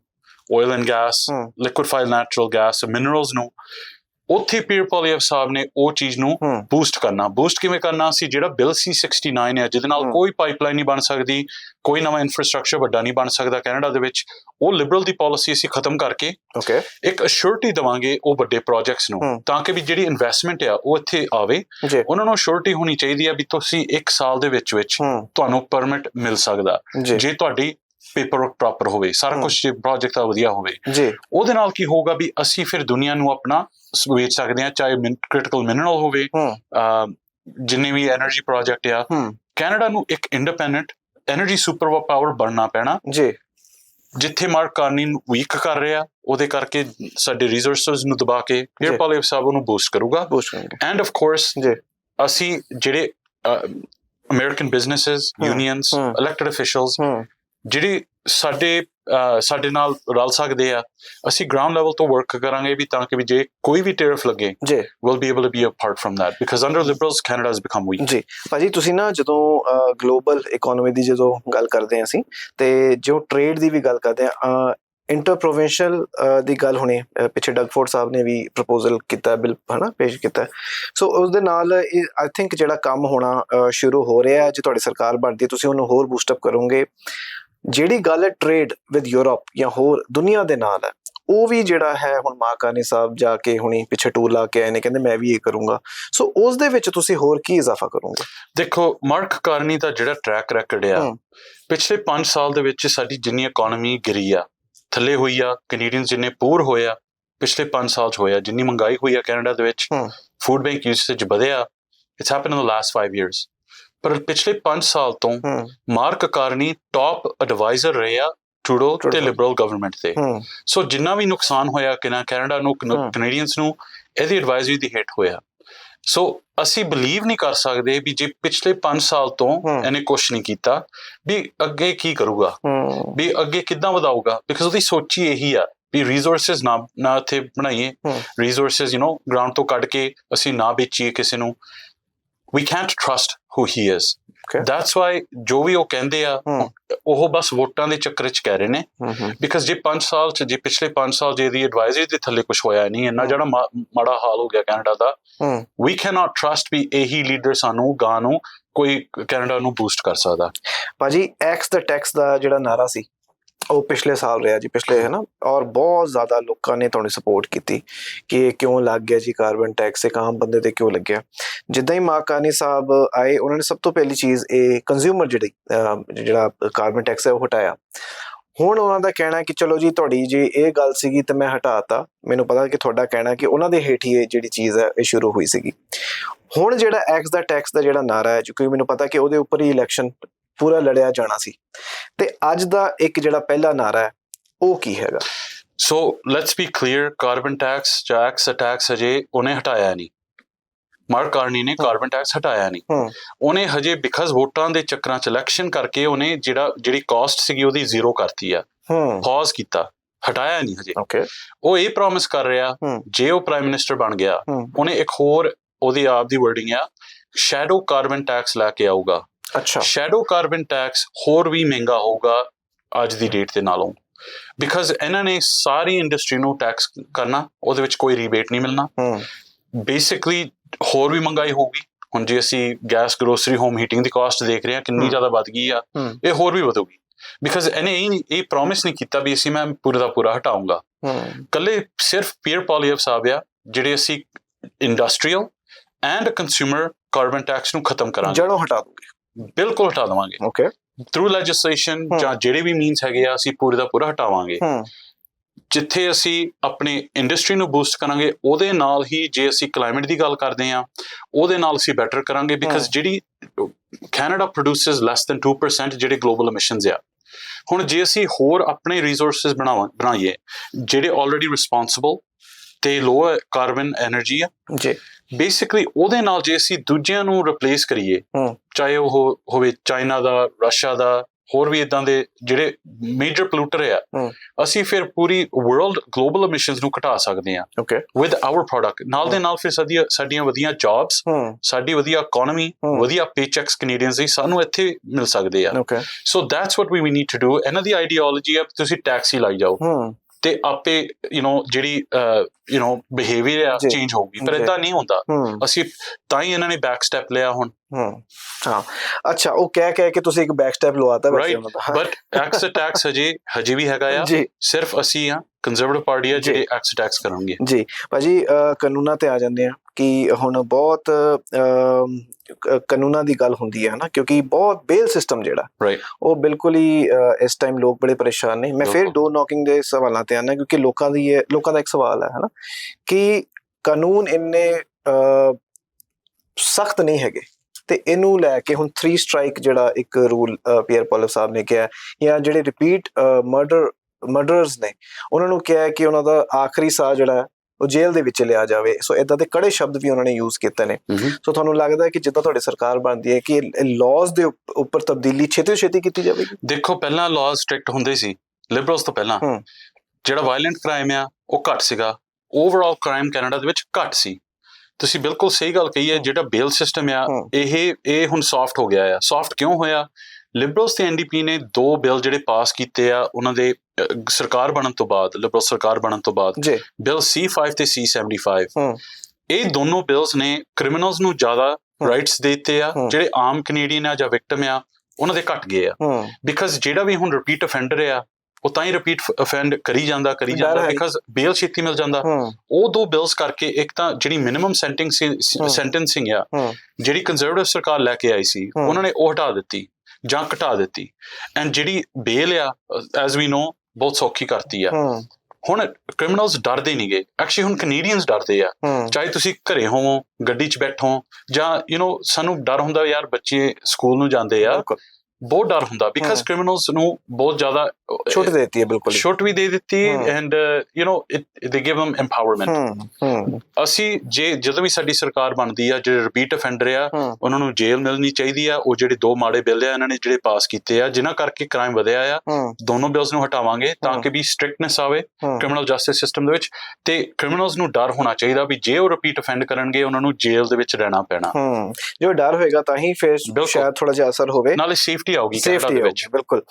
oil and gas hmm. Liquefied natural gas minerals ਨੂੰ ਉੱਥੇ ਪੀਰ ਪੋਲੀਅਫ ਸਾਹਿਬ ਨੇ ਉਹ ਚੀਜ਼ ਨੂੰ ਬੂਸਟ ਕਰਨਾ। ਬੂਸਟ ਕਿਵੇਂ ਕਰਨਾ? ਸੀ ਜਿਹੜਾ ਬਿੱਲ ਸੀ 69 ਹੈ ਜਿਹਦੇ ਨਾਲ। ਕੋਈ ਪਾਈਪਲਾਈਨ ਨਹੀਂ ਬਣ ਸਕਦੀ ਕੋਈ ਨਵਾਂ ਇਨਫਰਾਸਟ੍ਰਕਚਰ ਵੱਡਾ ਨਹੀਂ ਬਣ ਸਕਦਾ ਕੈਨੇਡਾ ਦੇ ਵਿੱਚ। ਉਹ ਲਿਬਰਲ ਦੀ ਪਾਲਿਸੀ ਅਸੀਂ ਖਤਮ ਕਰਕੇ ਓਕੇ ਇੱਕ ਅਸ਼ੋਰਟੀ ਦਵਾਂਗੇ ਉਹ ਵੱਡੇ ਪ੍ਰੋਜੈਕਟਸ ਨੂੰ। ਤਾਂ ਕਿ ਵੀ ਜਿਹੜੀ ਇਨਵੈਸਟਮੈਂਟ ਆ ਉਹ ਇੱਥੇ ਆਵੇ। ਉਹਨਾਂ ਨੂੰ ਅਸ਼ੋਰਟੀ ਹੋਣੀ ਚਾਹੀਦੀ ਆ ਵੀ ਤੁਸੀਂ 1 ਸਾਲ ਦੇ ਵਿੱਚ ਵਿੱਚ ਤੁਹਾਨੂੰ ਪਰਮਿਟ ਮਿਲ ਸਕਦਾ। ਜੇ ਤੁਹਾਡੀ ਪੇਪਰ ਵਰਕ ਪ੍ਰੋਪਰ ਹੋਵੇ ਸਾਰਾ ਕੁਝ ਪ੍ਰੋਜੈਕਟ ਦਾ ਵਧੀਆ ਹੋਵੇ। ਜੀ। ਉਹਦੇ ਨਾਲ ਕੀ ਹੋਊਗਾ ਵੀ ਅਸੀਂ ਫਿਰ ਦੁਨੀਆ ਨੂੰ ਆਪਣਾ ਵੇਚ ਸਕਦੇ ਹਾਂ ਚਾਹੇ ਕ੍ਰਿਟੀਕਲ ਮਿਨਰਲ ਹੋਵੇ ਜਿੰਨੇ ਵੀ એનર્ਜੀ ਪ੍ਰੋਜੈਕਟ ਆ। ਕੈਨੇਡਾ ਨੂੰ ਇੱਕ ਇੰਡੀਪੈਂਡੈਂਟ એનર્ਜੀ ਸੁਪਰ ਪਾਵਰ ਬਣਨਾ ਪੈਣਾ। ਜੀ। ਜਿੱਥੇ ਮਾਰਕ ਕਾਰਨੀ ਵੀਕ ਕਰ ਰਿਹਾ ਉਹਦੇ ਕਰਕੇ ਸਾਡੇ ਰਿਸੋਰਸਸ ਨੂੰ ਦਬਾ ਕੇ ਕਿਰਪਾਲੇਵ ਸਾਹਿਬ ਨੂੰ ਬੂਸਟ ਕਰੂਗਾ। ਬੂਸਟ ਕਰੂਗਾ। ਐਂਡ ਆਫ ਕੋਰਸ ਜੀ। ਅਸੀਂ ਜਿਹੜੇ American businesses unions elected officials ਜਿਹੜੇ ਸਾਡੇ ਸਾਡੇ ਨਾਲ ਰਲ ਸਕਦੇ ਆ ਅਸੀਂ ਗਰਾਊਂਡ ਲੈਵਲ ਤੋਂ ਵਰਕ ਕਰਾਂਗੇ ਵੀ ਤਾਂ ਕਿ ਵੀ ਜੇ ਕੋਈ ਵੀ ਟੈਰਿਫ ਲੱਗੇ ਜੀ। will be able to be apart from that because under liberals Canada has become weak. ਜੀ। ਭਾਜੀ ਤੁਸੀਂ ਨਾ ਜਦੋਂ ਗਲੋਬਲ ਇਕਨੋਮੀ ਦੀ ਜਦੋਂ ਗੱਲ ਕਰਦੇ ਹਾਂ ਅਸੀਂ ਤੇ ਜੋ ਟ੍ਰੇਡ ਦੀ ਵੀ ਗੱਲ ਕਰਦੇ ਹਾਂ ਇੰਟਰ ਪ੍ਰੋਵਿੰਸ਼ੀਅਲ ਦੀ ਗੱਲ ਹੁਣੇ ਪਿੱਛੇ ਡਗਫੋਰਡ ਸਾਹਿਬ ਨੇ ਵੀ ਪ੍ਰਪੋਜ਼ਲ ਕੀਤਾ ਬਿਲ ਹਨਾ ਪੇਸ਼ ਕੀਤਾ। ਸੋ ਉਸ ਦੇ ਨਾਲ ਆਈ ਥਿੰਕ ਜਿਹੜਾ ਕੰਮ ਹੋਣਾ ਸ਼ੁਰੂ ਹੋ ਰਿਹਾ ਹੈ ਜੇ ਤੁਹਾਡੀ ਸਰਕਾਰ ਬਣਦੀ ਤੁਸੀਂ ਉਹਨੂੰ ਹੋਰ ਬੂਸਟ ਅਪ ਕਰੋਗੇ। ਜਿਹੜੀ ਗੱਲ ਹੈ ਟ੍ਰੇਡ ਵਿਦ ਯੂਰਪ ਜਾਂ ਹੋਰ ਦੁਨੀਆ ਦੇ ਨਾਲ ਹੈ ਉਹ ਵੀ ਜਿਹੜਾ ਹੈ ਹੁਣ ਮਾਕਾਨੀ ਸਾਹਿਬ ਜਾ ਕੇ ਹੁਣੀ ਪਿੱਛੇ ਟੂਰ ਲਾ ਕੇ ਆਏ ਨੇ ਕਹਿੰਦੇ ਮੈਂ ਵੀ ਇਹ ਕਰੂੰਗਾ ਸੋ ਉਸ ਦੇ ਵਿੱਚ ਤੁਸੀਂ ਹੋਰ ਕੀ ਇਜ਼ਾਫਾ ਕਰੋਗੇ ਦੇਖੋ ਮਾਰਕ ਕਾਰਨੀ ਦਾ ਜਿਹੜਾ ਟਰੈਕ ਰੈਕੋਰਡ ਆ। ਪਿਛਲੇ 5 ਸਾਲ ਦੇ ਵਿੱਚ ਸਾਡੀ ਜਿੰਨੀ ਇਕਨੋਮੀ ਗਿਰੀ ਆ ਥੱਲੇ ਹੋਈ ਆ ਕੈਨੇਡੀਅਨਸ ਜਿੰਨੇ ਪੂਰ ਹੋਇਆ ਪਿਛਲੇ 5 ਸਾਲ ਚ ਹੋਇਆ ਜਿੰਨੀ ਮਹਿੰਗਾਈ ਹੋਈ ਆ ਕੈਨੇਡਾ ਦੇ ਵਿੱਚ। ਫੂਡ ਬੈਂਕ ਯੂਸੇਜ ਵਧਿਆ it's happen in the last 5 years ਪਰ ਪਿਛਲੇ 5 ਸਾਲ ਤੋਂ ਮਾਰਕ ਕਾਰਨੀ ਟਾਪ ਐਡਵਾਈਜ਼ਰ ਰਹੇ ਟਰੂਡੋ ਤੇ। ਲਿਬਰਲ ਗਵਰਨਮੈਂਟ ਤੇ ਸੋ ਜਿੰਨਾ ਵੀ ਨੁਕਸਾਨ ਹੋਇਆ ਕਿਨਾ ਕੈਨੇਡਾ ਨੂੰ। ਕੈਨੇਡੀਅਨਸ ਨੂੰ ਇਹਦੀ ਐਡਵਾਈਜ਼ਰੀ ਦੀ ਹਿੱਟ ਹੋਇਆ ਸੋ ਅਸੀਂ ਬਲੀਵ ਨਹੀਂ ਕਰ ਸਕਦੇ ਵੀ ਜੇ ਪਿਛਲੇ 5 ਸਾਲ ਤੋਂ। ਇਹਨੇ ਕੁਝ ਨਹੀਂ ਕੀਤਾ ਵੀ ਅੱਗੇ ਕੀ ਕਰੂਗਾ ਵੀ ਅੱਗੇ ਕਿੱਦਾਂ ਵਧਾਊਗਾ ਬਿਕਾਜ਼ ਉਹਦੀ ਸੋਚ ਹੀ ਇਹੀ ਆ ਵੀ ਰਿਸੋਰਸਸ ਨਾ ਨਾ ਇੱਥੇ ਬਣਾਈਏ। ਰਿਸੋਰਸਸ ਯੂ نو ਗਰਾਊਂਡ ਤੋਂ ਕੱਢ ਕੇ ਅਸੀਂ ਨਾ ਵੇਚੀਏ ਕਿਸੇ ਨੂੰ ਵੀ can't trust who he is Okay. That's why ਜੋ ਵੀ ਉਹ ਕਹਿੰਦੇ ਆ। ਉਹ ਬਸ ਵੋਟਾਂ ਦੇ ਚੱਕਰ 'ਚ ਕਹਿ ਰਹੇ ਨੇ। ਬਿਕਾਜ਼ ਜੇ 5 ਸਾਲ ਚ ਜੇ ਪਿਛਲੇ 5 ਸਾਲ ਜੇ ਦੀ ਐਡਵਾਈਜ਼ਰੀ ਦੇ ਥੱਲੇ ਕੁਝ ਹੋਇਆ ਨਹੀਂ ਇੰਨਾ ਜਿਹੜਾ ਮਾੜਾ ਹਾਲ ਹੋ ਗਿਆ ਕੈਨੇਡਾ ਦਾ ਵੀ ਕੈਨੋਟ ਟਰਸਟ ਵੀ ਇਹੀ ਲੀਡਰ ਸਾਨੂੰ ਗਾਂ ਨੂੰ ਕੋਈ ਕੈਨੇਡਾ ਨੂੰ ਬੂਸਟ ਕਰ ਸਕਦਾ। ਭਾਜੀ ਐਕਸ ਦਾ ਟੈਕਸ ਦਾ ਜਿਹੜਾ ਨਾਰਾ ਸੀ ਉਹ ਪਿਛਲੇ ਸਾਲ ਰਿਹਾ ਜੀ, ਪਿਛਲੇ ਹੈ ਨਾ ਔਰ ਬਹੁਤ ਜ਼ਿਆਦਾ ਲੋਕਾਂ ਨੇ ਤੁਹਾਨੂੰ ਸਪੋਰਟ ਕੀਤੀ ਕਿ ਇਹ ਕਿਉਂ ਲੱਗ ਗਿਆ ਜੀ ਕਾਰਬਨ ਟੈਕਸ ਇੱਕ ਆਮ ਬੰਦੇ ਤੇ ਕਿਉਂ ਲੱਗਿਆ? ਜਿੱਦਾਂ ਹੀ ਮਾਕਾਨੀ ਸਾਹਿਬ ਆਏ, ਉਹਨਾਂ ਨੇ ਸਭ ਤੋਂ ਪਹਿਲੀ ਚੀਜ਼ ਇਹ ਕੰਜ਼ਿਊਮਰ ਜਿਹੜੀ ਜਿਹੜਾ ਕਾਰਬਨ ਟੈਕਸ ਹੈ ਉਹ ਹਟਾਇਆ। ਹੁਣ ਉਹਨਾਂ ਦਾ ਕਹਿਣਾ ਕਿ ਚਲੋ ਜੀ, ਤੁਹਾਡੀ ਜੇ ਇਹ ਗੱਲ ਸੀਗੀ ਤਾਂ ਮੈਂ ਹਟਾਤਾ, ਮੈਨੂੰ ਪਤਾ ਕਿ ਤੁਹਾਡਾ ਕਹਿਣਾ ਕਿ ਉਹਨਾਂ ਦੇ ਹੇਠ ਹੀ ਇਹ ਜਿਹੜੀ ਚੀਜ਼ ਹੈ, ਇਹ ਸ਼ੁਰੂ ਹੋਈ ਸੀਗੀ। ਹੁਣ ਜਿਹੜਾ ਐਕਸ ਦਾ ਟੈਕਸ ਦਾ ਜਿਹੜਾ ਨਾਰਾ ਹੈ, ਕਿਉਂਕਿ ਮੈਨੂੰ ਪਤਾ ਕਿ ਉਹਦੇ ਉੱਪਰ ਹੀ ਇਲੈਕਸ਼ਨ ਪੂਰਾ ਲੜਿਆ ਜਾਣਾ ਸੀ। ਤੇ ਅੱਜ ਦਾ ਇੱਕ ਜਿਹੜਾ ਪਹਿਲਾ ਨਾਰਾ ਹੈ ਉਹ ਕੀ ਹੈਗਾ? So let's be clear carbon tax ਜਾਂ ਐਕਸ ਟੈਕਸ ਅਜੇ ਉਹਨੇ ਹਟਾਇਆ ਨਹੀਂ। ਮਾਰਕ ਕਾਰਨੀ ਨੇ ਕਾਰਬਨ ਟੈਕਸ ਹਟਾਇਆ ਨਹੀਂ। ਉਹਨੇ ਹਜੇ ਬਿਕਾਜ਼ ਵੋਟਾਂ ਦੇ ਚੱਕਰਾਂ ਚ ਇਲੈਕਸ਼ਨ ਕਰਕੇ ਉਹਨੇ ਜਿਹੜਾ ਜਿਹੜੀ ਕਾਸਟ ਸੀਗੀ ਉਹਦੀ ਜ਼ੀਰੋ ਕਰਤੀ ਆ। ਪਾਜ਼ ਕੀਤਾ। ਹਟਾਇਆ ਨਹੀਂ ਹਜੇ। ਓਕੇ ਉਹ ਇਹ ਪ੍ਰੋਮਿਸ ਕਰ ਰਿਹਾ। ਜੇ ਉਹ ਪ੍ਰਾਈਮ ਮਿਨਿਸਟਰ ਬਣ ਗਿਆ ਉਹਨੇ ਇੱਕ ਹੋਰ ਉਹਦੀ ਆਪ ਦੀ ਵਰਡਿੰਗ ਆ ਸ਼ੈਡੋ ਕਾਰਬਨ ਟੈਕਸ ਲੈ ਕੇ ਆਊਗਾ। ਅੱਛਾ। ਸ਼ੈਡੋ ਕਾਰਬਨ ਟੈਕਸ ਹੋਰ ਵੀ ਮਹਿੰਗਾ ਹੋਊਗਾ ਅੱਜ ਦੀ ਡੇਟ ਦੇ ਨਾਲੋਂ। ਬਿਕਾਜ਼ ਇਹਨਾਂ ਨੇ ਸਾਰੀ ਇੰਡਸਟਰੀ ਨੂੰ ਟੈਕਸ ਕਰਨਾ ਉਹਦੇ ਵਿੱਚ ਕੋਈ ਰੀਬੇਟ ਨਹੀਂ ਮਿਲਣਾ। ਬੇਸਿਕਲੀ ਹੋਰ ਵੀ ਮਹਿੰਗਾਈ ਹੋਊਗੀ। ਹੁਣ ਜੇ ਅਸੀਂ ਗੈਸ ਗਰੋਸਰੀ ਹੋਮ ਹੀਟਿੰਗ ਦੀ ਕਾਸਟ ਦੇਖ ਰਹੇ ਹਾਂ ਕਿੰਨੀ। ਜ਼ਿਆਦਾ ਵੱਧ ਗਈ ਆ ਇਹ ਹੋਰ ਵੀ ਵਧੂਗੀ। ਬਿਕਾਜ਼ ਇਹਨੇ ਇਹ ਇਹ ਪ੍ਰੋਮਿਸ ਨਹੀਂ ਕੀਤਾ ਵੀ ਅਸੀਂ ਮੈਂ ਪੂਰਾ ਦਾ ਪੂਰਾ ਹਟਾਉਂਗਾ ਕੱਲੇ ਸਿਰਫ ਪੀਅਰ ਪੋਲੀਅਫ ਸਾਹਿਬ ਆ ਜਿਹੜੇ ਅਸੀਂ industrial and consumer carbon tax ਨੂੰ ਖਤਮ ਕਰਾਂਗੇ। ਜੜੋਂ ਹਟਾ ਦੋਗੇ। ਬਿਲਕੁਲ ਹਟਾ ਦਵਾਂਗੇ। ਓਕੇ ਥਰੂ ਲੈਜਿਸਲੇਸ਼ਨ ਜਾਂ ਜਿਹੜੇ ਵੀ ਮੀਨਸ ਹੈਗੇ ਆ ਅਸੀਂ ਪੂਰੇ ਦਾ ਪੂਰਾ ਹਟਾਵਾਂਗੇ। ਜਿੱਥੇ ਅਸੀਂ ਆਪਣੀ ਇੰਡਸਟਰੀ ਨੂੰ ਬੂਸਟ ਕਰਾਂਗੇ ਉਹਦੇ ਨਾਲ ਹੀ ਜੇ ਅਸੀਂ ਕਲਾਈਮੇਟ ਦੀ ਗੱਲ ਕਰਦੇ ਆ ਉਹਦੇ ਨਾਲ ਅਸੀਂ ਬੈਟਰ ਕਰਾਂਗੇ ਬਿਕਾਜ਼ ਜਿਹੜੀ ਕੈਨੇਡਾ ਪ੍ਰੋਡਿਊਸਸ ਲੈਸ ਦੈਨ 2% ਜਿਹੜੇ ਗਲੋਬਲ ਐਮਿਸ਼ਨਸ ਆ। ਹੁਣ ਜੇ ਅਸੀਂ ਹੋਰ ਆਪਣੇ ਰਿਸੋਰਸਸ ਬਣਾਵਾਂ ਬਣਾਈਏ ਜਿਹੜੇ ਆਲਰੇਡੀ ਰਿਸਪੌਂਸਿਬਲ ਤੇ ਲੋਅ ਕਾਰਬਨ એનર્ਜੀ ਆ ਜੀ। ਬੇਸਿਕਲੀ ਉਹਦੇ ਨਾਲ ਜੇ ਅਸੀਂ ਦੂਜਿਆਂ ਨੂੰ ਰਿਪਲੇਸ ਕਰੀਏ। ਚਾਹੇ ਉਹ ਹੋਵੇ ਚਾਈਨਾ ਦਾ ਰਸ਼ੀਆ ਦਾ ਹੋਰ ਵੀ ਇਦਾਂ ਦੇ ਜਿਹੜੇ ਮੇਜਰ ਪੋਲੂਟਰ ਆ। ਅਸੀਂ ਫਿਰ ਪੂਰੀ ਵਰਲਡ ਗਲੋਬਲ ਐਮਿਸ਼ਨਸ ਨੂੰ ਘਟਾ ਸਕਦੇ ਹਾਂ। ਓਕੇ ਵਿਦ ਆਵਰ ਪ੍ਰੋਡਕਟ ਨਾਲ ਦੇ ਨਾਲ ਫਿਰ ਸਾਡੀਆਂ ਸਾਡੀਆਂ ਵਧੀਆਂ ਜੌਬਸ ਸਾਡੀ ਵਧੀਆ ਇਕਨੋਮੀ। ਵਧੀਆ ਪੇਚੈਕਸ ਕੈਨੇਡੀਅਨਸ ਦੀ ਸਾਨੂੰ ਇੱਥੇ ਮਿਲ ਸਕਦੇ ਆ। Okay so that's what we need to do ਇਹਨਾਂ ਦੀ ਆਈਡੀਓਲੋਜੀ ਆ ਤੁਸੀਂ ਟੈਕਸ ਹੀ ਲਾਈ ਜਾਓ। ਤੇ ਆਪੇ ਯੂ نو ਜਿਹੜੀ ਯੂ نو ਬਿਹੇਵੀਅਰ ਆ ਜੀ। ਚੇਂਜ ਹੋਊਗੀ ਪਰ ਜੀ। ਇਦਾਂ ਨਹੀਂ ਹੁੰਦਾ ਹੂੰ ਅਸੀਂ ਤਾਂ ਹੀ ਇਹਨਾਂ ਨੇ ਬੈਕ ਸਟੈਪ ਲਿਆ ਹੁਣ ਹੂੰ ਹਾਂ ਅੱਛਾ ਉਹ ਕਹਿ ਕਹਿ ਕੇ ਤੁਸੀਂ ਇੱਕ ਬੈਕ ਸਟੈਪ ਲਵਾਤਾ ਵੈਸੇ ਰਾਈਟ ਉਹਨਾਂ ਦਾ ਬਟ ਐਕਸ ਟੈਕਸ ਹਜੇ ਹਜੇ ਵੀ ਹੈਗਾ ਆ ਜੀ ਸਿਰਫ ਅਸੀਂ ਆ ਕੰਜ਼ਰਵੇਟਿਵ ਪਾਰਟੀ ਆ ਜੀ। ਜਿਹੜੇ ਐਕਸ ਟੈਕਸ ਕਰਨਗੇ ਜੀ ਭਾਜੀ ਅਹ, ਕਾਨੂੰਨਾਂ ਤੇ ਆ ਜਾਂਦੇ ਆ ਕਿ ਹੁਣ ਬਹੁਤ ਕਾਨੂੰਨਾਂ ਦੀ ਗੱਲ ਹੁੰਦੀ ਹੈ ਨਾ ਕਿਉਂਕਿ ਬਹੁਤ ਬੇਲ ਸਿਸਟਮ ਜਿਹੜਾ ਉਹ ਬਿਲਕੁਲ ਹੀ ਇਸ ਟਾਈਮ ਲੋਕ ਬੜੇ ਪਰੇਸ਼ਾਨ ਨੇ। ਮੈਂ ਫਿਰ। ਡੋਰ ਨੌਕਿੰਗ ਦੇ ਸਵਾਲਾਂ ਤੇ ਆਣਾ ਕਿਉਂਕਿ ਲੋਕਾਂ ਦੀ ਇਹ ਲੋਕਾਂ ਦਾ ਇੱਕ ਸਵਾਲ ਹੈ ਹਨਾ? ਕਿ ਕਾਨੂੰਨ ਇੰਨੇ ਸਖਤ ਨਹੀਂ ਹੈਗੇ। ਤੇ ਇਹਨੂੰ ਲੈ ਕੇ ਹੁਣ 3 ਸਟ੍ਰਾਈਕ ਜਿਹੜਾ ਇੱਕ ਰੂਲ ਪੀਅਰ ਪੋਲਰ ਸਾਹਿਬ ਨੇ ਕਿਹਾ ਜਾਂ ਜਿਹੜੇ ਰਿਪੀਟ ਮਰਡਰ ਮਰਡਰਰਸ ਨੇ ਉਹਨਾਂ ਨੂੰ ਕਿਹਾ ਕਿ ਉਹਨਾਂ ਦਾ ਆਖਰੀ ਸਾਹ ਜਿਹੜਾ ਉਹ ਜੇਲ੍ਹ ਦੇ ਵਿੱਚ ਲਿਆ ਜਾਵੇ। ਸੋ ਇਦਾਂ ਦੇ ਕੜੇ ਸ਼ਬਦ ਵੀ ਉਹਨਾਂ ਨੇ ਯੂਜ਼ ਕੀਤੇ ਨੇ। ਸੋ ਤੁਹਾਨੂੰ ਲੱਗਦਾ ਹੈ ਕਿ ਜਿੱਦਾਂ ਤੁਹਾਡੀ ਸਰਕਾਰ ਬਣਦੀ ਹੈ ਕਿ ਲਾਜ਼ ਦੇ ਉੱਪ- ਉੱਪਰ ਤਬਦੀਲੀ ਛੇਤੀ ਛੇਤੀ ਕੀਤੀ ਜਾਵੇਗੀ? ਦੇਖੋ ਪਹਿਲਾਂ ਲਾਜ਼ ਸਟ੍ਰਿਕਟ ਹੁੰਦੇ ਸੀ। ਲਿਬਰਲਸ ਤੋਂ ਪਹਿਲਾਂ। ਜਿਹੜਾ ਵਾਇਲੈਂਟ ਕ੍ਰਾਈਮ ਆ ਉਹ ਘੱਟ ਸੀਗਾ। ਓਵਰਆਲ ਕ੍ਰਾਈਮ ਕੈਨੇਡਾ ਦੇ ਵਿੱਚ ਘੱਟ ਸੀ। ਤੁਸੀਂ ਬਿਲਕੁਲ ਸਹੀ ਗੱਲ ਕਹੀ ਹੈ। ਜਿਹੜਾ ਬੇਲ ਸਿਸਟਮ ਆ। ਇਹ ਇਹ ਹੁਣ ਸੌਫਟ ਹੋ ਗਿਆ ਆ। ਸੌਫਟ ਕਿਉਂ ਹੋਇਆ? ਲਿਬਰਲਸ ਤੇ ਐਨਡੀਪੀ ਨੇ ਦੋ ਬਿੱਲ ਜਿਹੜੇ ਪਾਸ ਕੀਤੇ ਆ ਉਹਨਾਂ ਦੇ ਸਰਕਾਰ ਬਣਨ ਤੋਂ ਬਾਅਦ ਲਿਬਰਲ ਸਰਕਾਰ ਬਣਨ ਤੋਂ ਬਾਅਦ ਬਿੱਲ C5 ਤੇ C75 ਹਮ। ਇਹ ਦੋਨੋਂ ਬਿਲਸ ਨੇ ਕ੍ਰਿਮੀਨਲਸ ਨੂੰ ਜ਼ਿਆਦਾ। ਰਾਈਟਸ ਦੇ ਦਿੱਤੇ ਆ। ਜਿਹੜੇ ਆਮ ਕੈਨੇਡੀਅਨ ਆ ਜਾਂ ਵਿਕਟਮ ਆ ਉਹਨਾਂ ਦੇ ਘਟ ਗਏ ਆ ਬਿਕਾਜ਼ ਜਿਹੜਾ ਵੀ ਹੁਣ ਰਿਪੀਟ ਅਫੈਂਡਰ ਆ ਉਹ ਤਾਂ ਹੀ ਰਿਪੀਟ ਅਫੈਂਡ ਕਰੀ ਜਾਂਦਾ ਕਰੀ ਜਾਂਦਾ। ਬਿਕਾਜ਼ ਬੇਲ ਛੇਤੀ ਮਿਲ ਜਾਂਦਾ ਉਹ ਦੋ ਬਿਲਸ ਕਰਕੇ ਇੱਕ ਤਾਂ ਜਿਹੜੀ ਮਿਨੀਮਮ ਸੈਂਟੈਂਸਿੰਗ। ਸੈਂਟੈਂਸਿੰਗ ਆ। ਜਿਹੜੀ ਕੰਜ਼ਰਵੇਟਿਵ ਸਰਕਾਰ ਲੈ ਕੇ ਆਈ ਸੀ। ਉਹਨਾਂ ਨੇ ਉਹ ਹਟਾ ਦਿੱਤੀ ਜਾਂ ਘਟਾ ਦਿੱਤੀ ਐਂਡ ਜਿਹੜੀ ਬੇਲ ਆ ਐਜ਼ ਵੀ ਨੋ ਬਹੁਤ ਸੌਖੀ ਕਰਤੀ ਆ। ਹੁਣ ਕ੍ਰਿਮੀਨਲਸ ਡਰਦੇ ਨਹੀਂਗੇ ਐਕਚੁਅਲੀ ਹੁਣ ਕੈਨੇਡੀਅਨਸ ਡਰਦੇ ਆ। ਚਾਹੇ ਤੁਸੀਂ ਘਰੇ ਹੋਵੋ ਗੱਡੀ 'ਚ ਬੈਠੋ ਜਾਂ ਯੂ نو ਸਾਨੂੰ ਡਰ ਹੁੰਦਾ ਯਾਰ ਬੱਚੇ ਸਕੂਲ ਨੂੰ ਜਾਂਦੇ ਆ। ਬਹੁਤ ਡਰ ਹੁੰਦਾ ਬਿਕਾਜ਼। ਕ੍ਰਿਮੀਨਲਸ ਨੂੰ ਬਹੁਤ ਜ਼ਿਆਦਾ ਛੁੱਟ ਦੇ ਦਿੱਤੀ ਹੈ ਬਿਲਕੁਲ। ਛੁੱਟ ਵੀ ਦੇ ਦਿੱਤੀ। ਐਂਡ ਯੂ نو ਦੇ ਗਿਵ them ਹੂੰ ਅਸੀਂ ਜੇ ਜਦੋਂ ਵੀ ਸਾਡੀ ਸਰਕਾਰ ਬਣਦੀ ਆ ਜਿਹੜੇ ਰਿਪੀਟ ਅਫੈਂਡਰ ਆ ਉਹਨਾਂ ਨੂੰ ਜੇਲ੍ਹ ਮਿਲਣੀ ਚਾਹੀਦੀ ਆ ਉਹ ਜਿਹੜੇ ਦੋ ਮਾੜੇ ਬਿੱਲ ਆ ਇਹਨਾਂ ਨੇ ਜਿਹੜੇ ਪਾਸ ਕੀਤੇ ਆ ਜਿਨ੍ਹਾਂ ਕਰਕੇ ਕ੍ਰਾਈਮ ਵਧਿਆ ਆ ਦੋਨੋਂ ਬਿਲਸ ਨੂੰ ਹਟਾਵਾਂਗੇ ਤਾਂ। ਕਿ ਵੀ ਸਟ੍ਰਿਕਟਨੈਸ ਆਵੇ ਕ੍ਰਿਮੀਨਲ ਜਸਟਿਸ ਸਿਸਟਮ ਦੇ ਵਿੱਚ ਤੇ ਕ੍ਰਿਮੀਨਲਸ ਨੂੰ ਡਰ ਹੋਣਾ ਚਾਹੀਦਾ ਵੀ ਜੇ ਉਹ ਰਿਪੀਟ ਅਫੈਂਡ ਕਰਨਗੇ ਉਹਨਾਂ ਨੂੰ ਜੇਲ੍ਹ ਦੇ ਵਿੱਚ ਰਹਿਣਾ ਪੈਣਾ ਜੋ ਡਰ ਹੋਏਗਾ ਤਾਂ ਹੀ ਫਿਰ। ਸ਼ਾਇਦ ਥੋੜਾ ਜਿਹਾ ਅਸਰ ਹੋਵੇ ਨਾਲੇ ਸੇਫਟੀ ਆਊਗੀ ਕੈਨੇਡਾ ਦੇ ਵਿੱਚ। ਬਿਲਕੁਲ।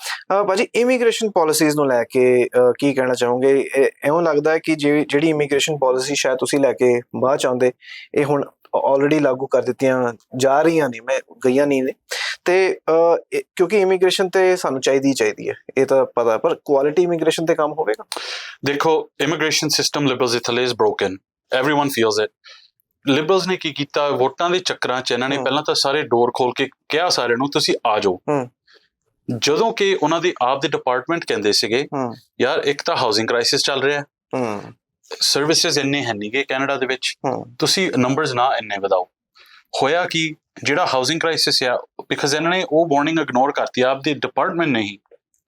ਭਾਜੀ ਇਮੀਗ੍ਰੇਸ਼ਨ ਪਾਲਿਸੀਜ਼ ਨੂੰ ਲੈ ਕੇ ਕੀ ਕਹਿਣਾ ਚਾਹੋਗੇ? ਐਵੇਂ ਲੱਗਦਾ ਹੈ ਕਿ ਜਿਹੜੀ ਇਮੀਗ੍ਰੇਸ਼ਨ ਪਾਲਿਸੀ ਸ਼ਾਇਦ ਤੁਸੀਂ ਲੈ ਕੇ ਬਾਅਦ ਚਾਹੁੰਦੇ ਇਹ ਹੁਣ ਆਲਰੇਡੀ ਲਾਗੂ ਕਰ ਦਿੱਤੀਆਂ ਜਾ ਰਹੀਆਂ ਨੇ ਮੈਂ ਗਈਆਂ ਨਹੀਂ ਨੇ। ਤੇ ਕਿਉਂਕਿ ਇਮੀਗ੍ਰੇਸ਼ਨ ਤੇ ਸਾਨੂੰ ਚਾਹੀਦੀ ਚਾਹੀਦੀ ਹੈ ਇਹ ਤਾਂ ਪਤਾ ਪਰ ਕੁਆਲਿਟੀ ਇਮੀਗ੍ਰੇਸ਼ਨ ਤੇ ਕੰਮ ਹੋਵੇਗਾ? ਦੇਖੋ immigration system liberal Italy is broken everyone feels it. Liberals ਨੇ ਕੀ ਕੀਤਾ? ਵੋਟਾਂ ਦੇ ਚੱਕਰਾਂ 'ਚ ਇਹਨਾਂ ਨੇ। ਪਹਿਲਾਂ ਤਾਂ ਸਾਰੇ ਡੋਰ ਖੋਲ ਕੇ ਕਿਹਾ ਸਾਰਿਆਂ ਨੂੰ ਤੁਸੀਂ ਆ ਜਾਓ। ਜਦੋਂ ਕਿ ਉਹਨਾਂ ਦੇ ਆਪ ਦੇ ਡਿਪਾਰਟਮੈਂਟ ਕਹਿੰਦੇ ਸੀਗੇ ਯਾਰ ਇੱਕ ਤਾਂ ਹਾਊਸਿੰਗ ਕ੍ਰਾਈਸਿਸ ਚੱਲ ਰਿਹਾ ਹੂੰ। ਸਰਵਿਸਿਜ਼ ਇੰਨੇ ਹੈ ਨਹੀਂਗੇ ਕੈਨੇਡਾ ਦੇ ਵਿੱਚ। ਤੁਸੀਂ ਨੰਬਰਸ ਨਾ ਇੰਨੇ ਵਧਾਓ। ਹੋਇਆ ਕਿ? ਜਿਹੜਾ ਹਾਊਸਿੰਗ ਕ੍ਰਾਈਸਿਸ ਆ ਬਿਕਾਜ਼ ਇਹਨਾਂ ਨੇ ਉਹ ਵਾਰਨਿੰਗ ਇਗਨੋਰ ਕਰਤੀ ਆਪ ਦੇ ਡਿਪਾਰਟਮੈਂਟ ਨੇ ਹੀ।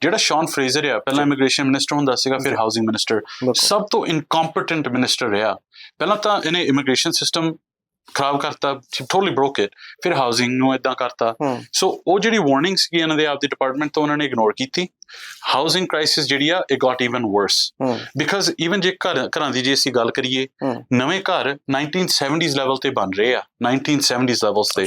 ਜਿਹੜਾ ਸ਼ੌਨ ਫਰੇਜ਼ਰ ਆ ਪਹਿਲਾਂ ਇਮੀਗ੍ਰੇਸ਼ਨ ਮਿਨਿਸਟਰ ਹੁੰਦਾ ਸੀਗਾ ਫਿਰ। Housing minister. ਸਭ ਤੋਂ ਇਨਕੰਪੀਟੈਂਟ ਮਿਨਿਸਟਰ ਰਿਹਾ। ਪਹਿਲਾਂ ਤਾਂ ਇਹਨੇ ਇਮੀਗ੍ਰੇਸ਼ਨ ਸਿਸਟਮ ਖਰਾਬ ਕਰਤਾ ਟੋਟਲੀ ਬ੍ਰੋਕ ਇਟ ਫਿਰ ਹਾਊਸਿੰਗ ਨੂੰ ਇਦਾਂ ਕਰਤਾ। ਸੋ ਉਹ ਜਿਹੜੀ ਵਾਰਨਿੰਗ ਸੀ ਇਹਨਾਂ ਦੇ ਆਪ ਦੇ ਡਿਪਾਰਟਮੈਂਟ ਤੋਂ ਉਹਨਾਂ ਨੇ ਇਗਨੋਰ ਕੀਤੀ। ਹਾਊਸਿੰਗ ਕ੍ਰਾਈਸਿਸ ਜਿਹੜੀ ਆ it got even worse because even ਜੇ ਘਰ ਘਰਾਂ ਦੀ ਜੇ ਅਸੀਂ ਗੱਲ ਕਰੀਏ। ਨਵੇਂ ਘਰ 1970s ਲੈਵਲ ਤੇ ਬਣ ਰਹੇ ਆ 1970s ਲੈਵਲਸ ਤੇ।